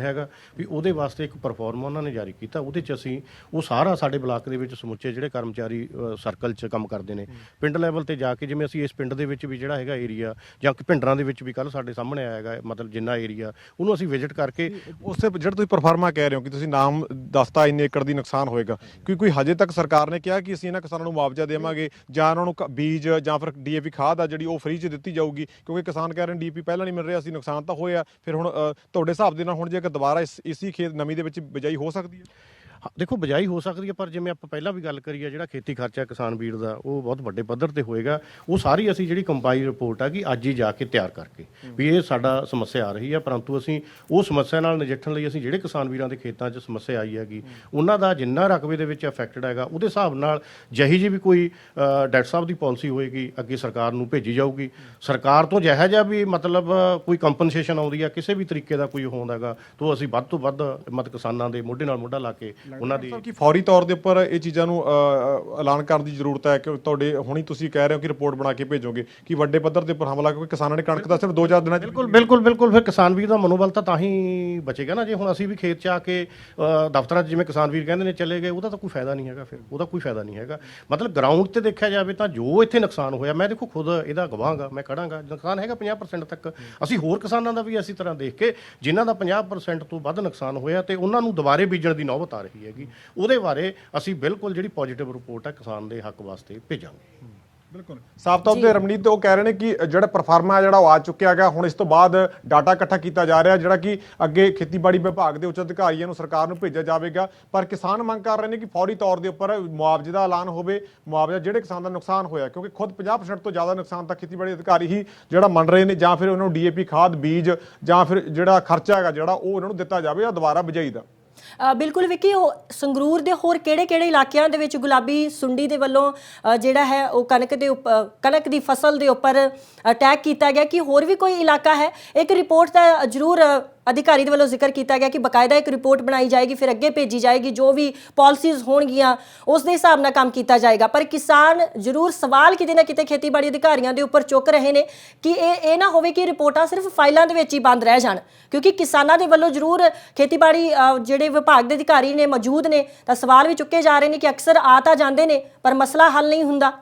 S6: ਹੈਗਾ ਵੀ ਉਹਦੇ ਵਾਸਤੇ ਇੱਕ ਪਰਫਾਰਮ ਉਹਨਾਂ ਨੇ ਜਾਰੀ ਕੀਤਾ ਉਹਦੇ ਚ ਅਸੀਂ ਉਹ ਸਾਰਾ ਸਾਡੇ ਬਲਾਕ ਦੇ ਵਿੱਚ ਸਮੁੱਚੇ ਜਿਹੜੇ ਕਰਮਚਾਰੀ ਸਰਕਲ ਚ ਕੰਮ ਕਰਦੇ ਨੇ। ਪਿੰਡ ਲੈਵਲ ਤੇ ਜਾ ਕੇ ਜਿਵੇਂ ਅਸੀਂ ਇਸ ਪਿੰਡ ਦੇ ਵਿੱਚ ਵੀ ਜਿਹੜਾ ਹੈਗਾ ਏਰੀਆ ਜਾਂ ਕਿ ਪਿੰਡਰਾਂ ਦੇ ਵਿੱਚ ਵੀ ਕੱਲ ਸਾਡੇ ਸਾਹਮਣੇ ਆਇਆ ਹੈਗਾ ਮਤਲਬ ਜਿੰਨਾ ਏਰੀਆ ਉਹਨੂੰ ਅਸੀਂ ਵਿਜ਼ਿਟ ਕਰਕੇ
S2: ਉਸੇ ਜਿਹੜਾ ਤੁਸੀਂ ਪਰਫਾਰਮਾ ਕਹਿ ਰਹੇ ਹੋ ਕਿ ਤੁਸੀਂ ਨਾਮ ਦੱਸਤਾ ਇੰਨੇ ਏਕੜ ਦੀ ਨੁਕਸਾਨ ਹੋਏਗਾ। ਕਿ ਕੋਈ ਹਜੇ ਤੱਕ ਸਰਕਾਰ ਨੇ ਕਿਹਾ ਕਿ ਅਸੀਂ ਇਹਨਾਂ ਕਿਸਾਨਾਂ ਨੂੰ ਮੁਆਵਜ਼ਾ ਦੇਵਾਂਗੇ ਜਾਂ ਉਹਨਾਂ ਨੂੰ ਕ- ਬੀਜ ਜਾਂ ਫਿਰ ਡੀਏਪੀ ਖਾਦ ਆ ਜਿਹੜੀ ਉਹ ਫ੍ਰੀ 'ਚ ਦਿੱਤੀ ਜਾਊਗੀ। ਕਿਉਂਕਿ ਕਿਸਾਨ ਕਹਿ ਰਹੇ ਨੇ ਡੀਏਪੀ ਪਹਿਲਾਂ ਨਹੀਂ ਮਿਲ ਰਿਹਾ ਸੀ ਨੁਕਸਾਨ ਤਾਂ ਹੋਇਆ। ਫਿਰ ਹੁਣ ਤੁਹਾਡੇ ਹਿਸਾਬ ਦੇ ਨਾਲ ਹੁਣ ਜੇਕਰ ਦੁਬਾਰਾ ਇਸ ਇਸੀ ਖੇਤ ਨਮੀ ਦੇ ਵਿੱਚ ਬਿਜਾਈ ਹੋ ਸਕਦੀ ਹੈ?
S6: ਹਾਂ, ਦੇਖੋ ਬਜਾਈ ਹੋ ਸਕਦੀ ਹੈ ਪਰ ਜਿਵੇਂ ਆਪਾਂ ਪਹਿਲਾਂ ਵੀ ਗੱਲ ਕਰੀ ਆ ਜਿਹੜਾ ਖੇਤੀ ਖਰਚਾ ਕਿਸਾਨ ਵੀਰ ਦਾ ਉਹ ਬਹੁਤ ਵੱਡੇ ਪੱਧਰ ਤੇ ਹੋਏਗਾ। ਉਹ ਸਾਰੀ ਅਸੀਂ ਜਿਹੜੀ ਕੰਬਾਈਨ ਰਿਪੋਰਟ ਆ ਕਿ ਅੱਜ ਹੀ ਜਾ ਕੇ ਤਿਆਰ ਕਰਕੇ ਵੀ ਇਹ ਸਾਡਾ ਸਮੱਸਿਆ ਆ ਰਹੀ ਹੈ ਪਰੰਤੂ ਅਸੀਂ ਉਹ ਸਮੱਸਿਆ ਨਾਲ ਨਜਿੱਠਣ ਲਈ ਅਸੀਂ ਜਿਹੜੇ ਕਿਸਾਨ ਵੀਰਾਂ ਦੇ ਖੇਤਾਂ 'ਚ ਸਮੱਸਿਆ ਆਈ ਹੈਗੀ ਉਹਨਾਂ ਦਾ ਜਿੰਨਾ ਰਕਬੇ ਦੇ ਵਿੱਚ ਅਫੈਕਟਡ ਹੈਗਾ ਉਹਦੇ ਹਿਸਾਬ ਨਾਲ ਜਿਹੀ ਜੀ ਵੀ ਕੋਈ ਅ, ਡਾਕਟਰ ਸਾਹਿਬ ਦੀ ਪਾਲਿਸੀ ਹੋਏਗੀ ਅੱਗੇ ਸਰਕਾਰ ਨੂੰ ਭੇਜੀ ਜਾਊਗੀ। ਸਰਕਾਰ ਤੋਂ ਜਿਹੋ ਜਿਹਾ ਵੀ ਮਤਲਬ ਅ, ਕੋਈ ਕੰਪਨਸੇਸ਼ਨ ਆਉਂਦੀ ਆ ਕਿਸੇ ਵੀ ਤਰੀਕੇ ਦਾ ਕੋਈ ਹੁੰਦਾ ਹੈਗਾ ਤਾਂ ਅਸੀਂ ਵੱਧ ਤੋਂ ਵੱਧ ਮਤ ਕਿਸਾਨਾਂ ਦੇ ਮੋਢੇ ਨਾਲ ਮੋਢਾ ਲਾ ਕੇ ਉਹਨਾਂ ਦੀ
S2: ਕਿ ਫੌਰੀ ਤੌਰ ਦੇ ਉੱਪਰ ਇਹ ਚੀਜ਼ਾਂ ਨੂੰ ਐਲਾਨ ਕਰਨ ਦੀ ਜ਼ਰੂਰਤ ਹੈ ਕਿ ਤੁਹਾਡੇ ਹੁਣੀ ਤੁਸੀਂ ਕਹਿ ਰਹੇ ਹੋ ਕਿ ਰਿਪੋਰਟ ਬਣਾ ਕੇ ਭੇਜੋਗੇ ਕਿ ਵੱਡੇ ਪੱਧਰ ਦੇ ਉੱਪਰ ਹਮਲਾ ਕਿਉਂਕਿ ਕਿਸਾਨਾਂ ਨੇ ਕਣਕ ਦਾ ਸਿਰਫ 2-4 ਦਿਨਾਂ 'ਚ
S6: ਬਿਲਕੁਲ ਬਿਲਕੁਲ ਬਿਲਕੁਲ ਫਿਰ ਕਿਸਾਨ ਵੀਰ ਦਾ ਮਨੋਬਲ ਤਾਂ ਤਾਂ ਹੀ ਬਚੇਗਾ ਨਾ। ਜੇ ਹੁਣ ਅਸੀਂ ਵੀ ਖੇਤ 'ਚ ਆ ਕੇ ਦਫ਼ਤਰਾਂ 'ਚ ਜਿਵੇਂ ਕਿਸਾਨ ਵੀਰ ਕਹਿੰਦੇ ਨੇ ਚਲੇ ਗਏ ਉਹਦਾ ਤਾਂ ਕੋਈ ਫਾਇਦਾ ਨਹੀਂ ਹੈਗਾ ਫਿਰ। ਉਹਦਾ ਕੋਈ ਫਾਇਦਾ ਨਹੀਂ ਹੈਗਾ। ਮਤਲਬ ਗਰਾਊਂਡ ਤੇ ਦੇਖਿਆ ਜਾਵੇ ਤਾਂ ਜੋ ਇੱਥੇ ਨੁਕਸਾਨ ਹੋਇਆ ਮੈਂ ਦੇਖੋ ਖੁਦ ਇਹਦਾ ਗਵਾਹਾਂਗਾ ਮੈਂ ਖੜਾਂਗਾ। ਨੁਕਸਾਨ ਹੈਗਾ 50% ਤੱਕ। ਅਸੀਂ ਹੋਰ ਕਿਸਾਨਾਂ ਦਾ ਵੀ ਇਸੇ ਤਰ੍ਹਾਂ ਦੇਖ ਕੇ ਜਿਨ੍ਹਾਂ ਦਾ 50% ਤੋਂ ਵੱਧ ਨੁਕਸਾਨ ਹੋਇਆ ਤੇ ਉਹਨਾਂ ਨੂੰ ਦੁਬਾਰੇ ਬੀਜਣ ਦੀ ਨੌਬਤ ਆ ਰਹੀ ਹੈਗੀ। ਉਹਦੇ ਬਾਰੇ ਅਸੀਂ ਬਿਲਕੁਲ ਜਿਹੜੀ ਪੋਜੀਟਿਵ ਰਿਪੋਰਟ ਹੈ ਕਿਸਾਨ ਦੇ ਹੱਕ ਵਾਸਤੇ ਭੇਜਾਂਗੇ।
S2: ਬਿਲਕੁਲ। ਸਾਫ਼ ਤੌਰ ਤੇ ਰਮਨੀਤ ਉਹ ਕਹਿ ਰਹੇ ਨੇ ਕਿ ਜਿਹੜਾ ਪਰਫਾਰਮਾ ਜਿਹੜਾ ਉਹ ਆ ਚੁੱਕਿਆ ਹੈਗਾ ਹੁਣ ਇਸ ਤੋਂ ਬਾਅਦ ਡਾਟਾ ਇਕੱਠਾ ਕੀਤਾ ਜਾ ਰਿਹਾ ਜਿਹੜਾ ਕਿ ਅੱਗੇ ਖੇਤੀਬਾੜੀ ਵਿਭਾਗ ਦੇ ਉੱਚ ਅਧਿਕਾਰੀਆਂ ਨੂੰ ਸਰਕਾਰ ਨੂੰ ਭੇਜਿਆ ਜਾਵੇਗਾ। ਪਰ ਕਿਸਾਨ ਮੰਗ ਕਰ ਰਹੇ ਨੇ ਕਿ ਫੌਰੀ ਤੌਰ ਦੇ ਉੱਪਰ ਮੁਆਵਜ਼ੇ ਦਾ ਐਲਾਨ ਹੋਵੇ ਮੁਆਵਜ਼ਾ ਜਿਹੜੇ ਕਿਸਾਨ ਦਾ ਨੁਕਸਾਨ ਹੋਇਆ ਕਿਉਂਕਿ ਖੁਦ 50% ਤੋਂ ਜ਼ਿਆਦਾ ਨੁਕਸਾਨ ਤਾਂ ਖੇਤੀਬਾੜੀ ਅਧਿਕਾਰੀ ਹੀ ਜਿਹੜਾ ਮੰਨ ਰਹੇ ਨੇ ਜਾਂ ਫਿਰ ਉਹਨਾਂ ਨੂੰ ਡੀਏਪੀ ਖਾਦ ਬੀਜ ਜਾਂ ਫਿਰ ਜਿਹੜਾ ਖਰਚਾ ਹੈਗਾ ਜਿਹੜਾ ਉਹ ਉਹਨਾਂ ਨੂੰ ਦਿੱਤਾ ਜਾਵੇ ਜਾਂ ਦੁਬਾਰਾ ਬਿਜਾਈ ਦਾ।
S1: ਬਿਲਕੁਲ ਵਿੱਕੀ ਉਹ ਸੰਗਰੂਰ ਦੇ ਹੋਰ ਕਿਹੜੇ-ਕਿਹੜੇ ਇਲਾਕਿਆਂ ਦੇ ਵਿੱਚ ਗੁਲਾਬੀ ਸੁੰਡੀ ਦੇ ਵੱਲੋਂ ਅ, ਜਿਹੜਾ ਹੈ ਉਹ ਕਣਕ ਦੇ ਉੱਪਰ ਕਣਕ ਦੀ ਫਸਲ ਦੇ ਉੱਪਰ ਅਟੈਕ ਕੀਤਾ ਗਿਆ ਕਿ ਹੋਰ ਵੀ ਕੋਈ ਇਲਾਕਾ ਹੈ? ਇੱਕ ਰਿਪੋਰਟ ਤਾਂ ਜ਼ਰੂਰ ਅ, ਅਧਿਕਾਰੀ ਦੇ ਵੱਲੋਂ ਜ਼ਿਕਰ ਕੀਤਾ ਗਿਆ ਕਿ ਬਕਾਇਦਾ ਇੱਕ ਰਿਪੋਰਟ ਬਣਾਈ ਜਾਏਗੀ ਫਿਰ ਅੱਗੇ ਭੇਜੀ ਜਾਏਗੀ ਜੋ ਵੀ ਪਾਲਿਸੀਜ਼ ਹੋਣਗੀਆਂ ਉਸ ਦੇ ਹਿਸਾਬ ਨਾਲ ਕੰਮ ਕੀਤਾ ਜਾਏਗਾ। ਪਰ ਕਿਸਾਨ ਜ਼ਰੂਰ ਸਵਾਲ ਕਿਤੇ ਨਾ ਕਿਤੇ ਖੇਤੀਬਾੜੀ ਅਧਿਕਾਰੀਆਂ ਦੇ ਉੱਪਰ ਚੁੱਕ ਰਹੇ ਨੇ ਕਿ ਇਹ ਇਹ ਨਾ ਹੋਵੇ ਕਿ ਰਿਪੋਰਟਾਂ ਸਿਰਫ ਫਾਈਲਾਂ ਦੇ ਵਿੱਚ ਹੀ ਬੰਦ ਰਹਿ ਜਾਣ ਕਿਉਂਕਿ ਕਿਸਾਨਾਂ ਦੇ ਵੱਲੋਂ ਜ਼ਰੂਰ ਖੇਤੀਬਾੜੀ ਅ, ਜਿਹੜੇ ਵਿਭਾਗ ਦੇ ਅਧਿਕਾਰੀ ਨੇ ਮੌਜੂਦ ਨੇ ਤਾਂ ਸਵਾਲ ਵੀ ਚੁੱਕੇ ਜਾ ਰਹੇ ਨੇ ਕਿ ਅਕਸਰ ਆ ਤਾਂ ਜਾਂਦੇ ਨੇ ਪਰ ਮਸਲਾ ਹੱਲ ਨਹੀਂ ਹੁੰਦਾ।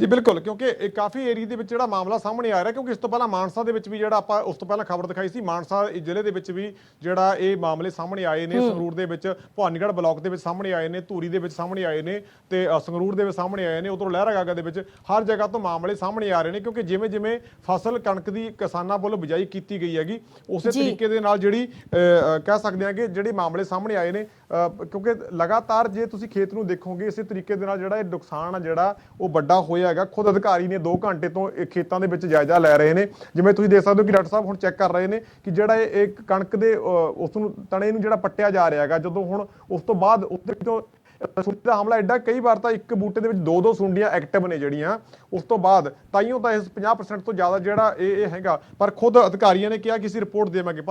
S2: ਜੀ ਬਿਲਕੁਲ ਕਿਉਂਕਿ ਇਹ ਕਾਫੀ ਏਰੀਆ ਦੇ ਵਿੱਚ ਜਿਹੜਾ ਮਾਮਲਾ ਸਾਹਮਣੇ ਆ ਰਿਹਾ ਕਿਉਂਕਿ ਇਸ ਤੋਂ ਪਹਿਲਾਂ ਮਾਨਸਾ ਦੇ ਵਿੱਚ ਵੀ ਜਿਹੜਾ ਆਪਾਂ ਉਸ ਤੋਂ ਪਹਿਲਾਂ ਖਬਰ ਦਿਖਾਈ ਸੀ ਮਾਨਸਾ ਜ਼ਿਲ੍ਹੇ ਦੇ ਵਿੱਚ ਵੀ ਜਿਹੜਾ ਇਹ ਮਾਮਲੇ ਸਾਹਮਣੇ ਆਏ ਨੇ ਸੰਗਰੂਰ ਦੇ ਵਿੱਚ ਭਵਾਨੀਗੜ੍ਹ ਬਲਾਕ ਦੇ ਵਿੱਚ ਸਾਹਮਣੇ ਆਏ ਨੇ ਧੂਰੀ ਦੇ ਵਿੱਚ ਸਾਹਮਣੇ ਆਏ ਨੇ ਤੇ ਸੰਗਰੂਰ ਦੇ ਵਿੱਚ ਸਾਹਮਣੇ ਆਏ ਨੇ ਉਧਰੋਂ ਲਹਿਰਾਗਾਗਾ ਦੇ ਵਿੱਚ ਹਰ ਜਗ੍ਹਾ ਤੋਂ ਮਾਮਲੇ ਸਾਹਮਣੇ ਆ ਰਹੇ ਨੇ ਕਿਉਂਕਿ ਜਿਵੇਂ ਜਿਵੇਂ ਫਸਲ ਕਣਕ ਦੀ ਕਿਸਾਨਾਂ ਵੱਲੋਂ ਬਿਜਾਈ ਕੀਤੀ ਗਈ ਹੈਗੀ ਉਸੇ। ਤਰੀਕੇ ਦੇ ਨਾਲ ਜਿਹੜੀ ਕਹਿ ਸਕਦੇ ਹਾਂ ਕਿ ਜਿਹੜੇ ਮਾਮਲੇ ਸਾਹਮਣੇ ਆਏ ਨੇ ਕਿਉਂਕਿ ਲਗਾਤਾਰ ਜੇ ਤੁਸੀਂ ਖੇਤ ਨੂੰ ਦੇਖੋਗੇ ਇਸੇ ਤਰੀਕੇ ਦੇ ਨਾਲ ਜਿਹੜਾ ਇਹ ਨੁਕਸਾਨ ਆ ਜਿਹੜਾ ਉਹ ਵੱਡਾ ਹੋਇਆ ਹੈਗਾ, ਖੁਦ ਅਧਿਕਾਰੀ ਨੇ 2 ਘੰਟੇ ਤੋਂ ਖੇਤਾਂ ਦੇ ਵਿੱਚ ਜਾਇਜ਼ਾ ਲੈ ਰਹੇ ਨੇ। ਜਿਵੇਂ ਤੁਸੀਂ ਦੇਖ ਸਕਦੇ ਹੋ ਕਿ ਡਾਕਟਰ ਸਾਹਿਬ ਹੁਣ ਚੈੱਕ ਕਰ ਰਹੇ ਨੇ ਕਿ ਜਿਹੜਾ ਇਹ ਕਣਕ ਦੇ ਉਸ ਨੂੰ, ਤਣੇ ਨੂੰ ਜਿਹੜਾ ਪੱਟਿਆ ਜਾ ਰਿਹਾ ਹੈਗਾ, ਜਦੋਂ ਹੁਣ ਉਸ ਤੋਂ ਬਾਅਦ ਉੱਤੇ ਤੋਂ ਸੁੰਡੀ ਦਾ ਹਮਲਾ ਐਡਾ ਕਈ ਵਾਰ ਤਾਂ ਇੱਕ ਬੂਟੇ ਦੇ ਵਿੱਚ ਦੋ ਦੋ ਸੁੰਡੀਆਂ ਐਕਟਿਵ ਨੇ ਜਿਹੜੀਆਂ, ਉਸ ਤੋਂ ਬਾਅਦ ਤਾਈਓ ਤਾਂ ਇਸ 50% ਤੋਂ ਜ਼ਿਆਦਾ ਜਿਹੜਾ ਇਹ ਇਹ ਹੈਗਾ। ਪਰ ਖੁਦ ਅਧਿਕਾਰੀਆਂ ਨੇ ਕਿਹਾ ਕਿ ਅਸੀਂ ਰਿਪੋਰਟ ਦੇਵਾਂਗੇ।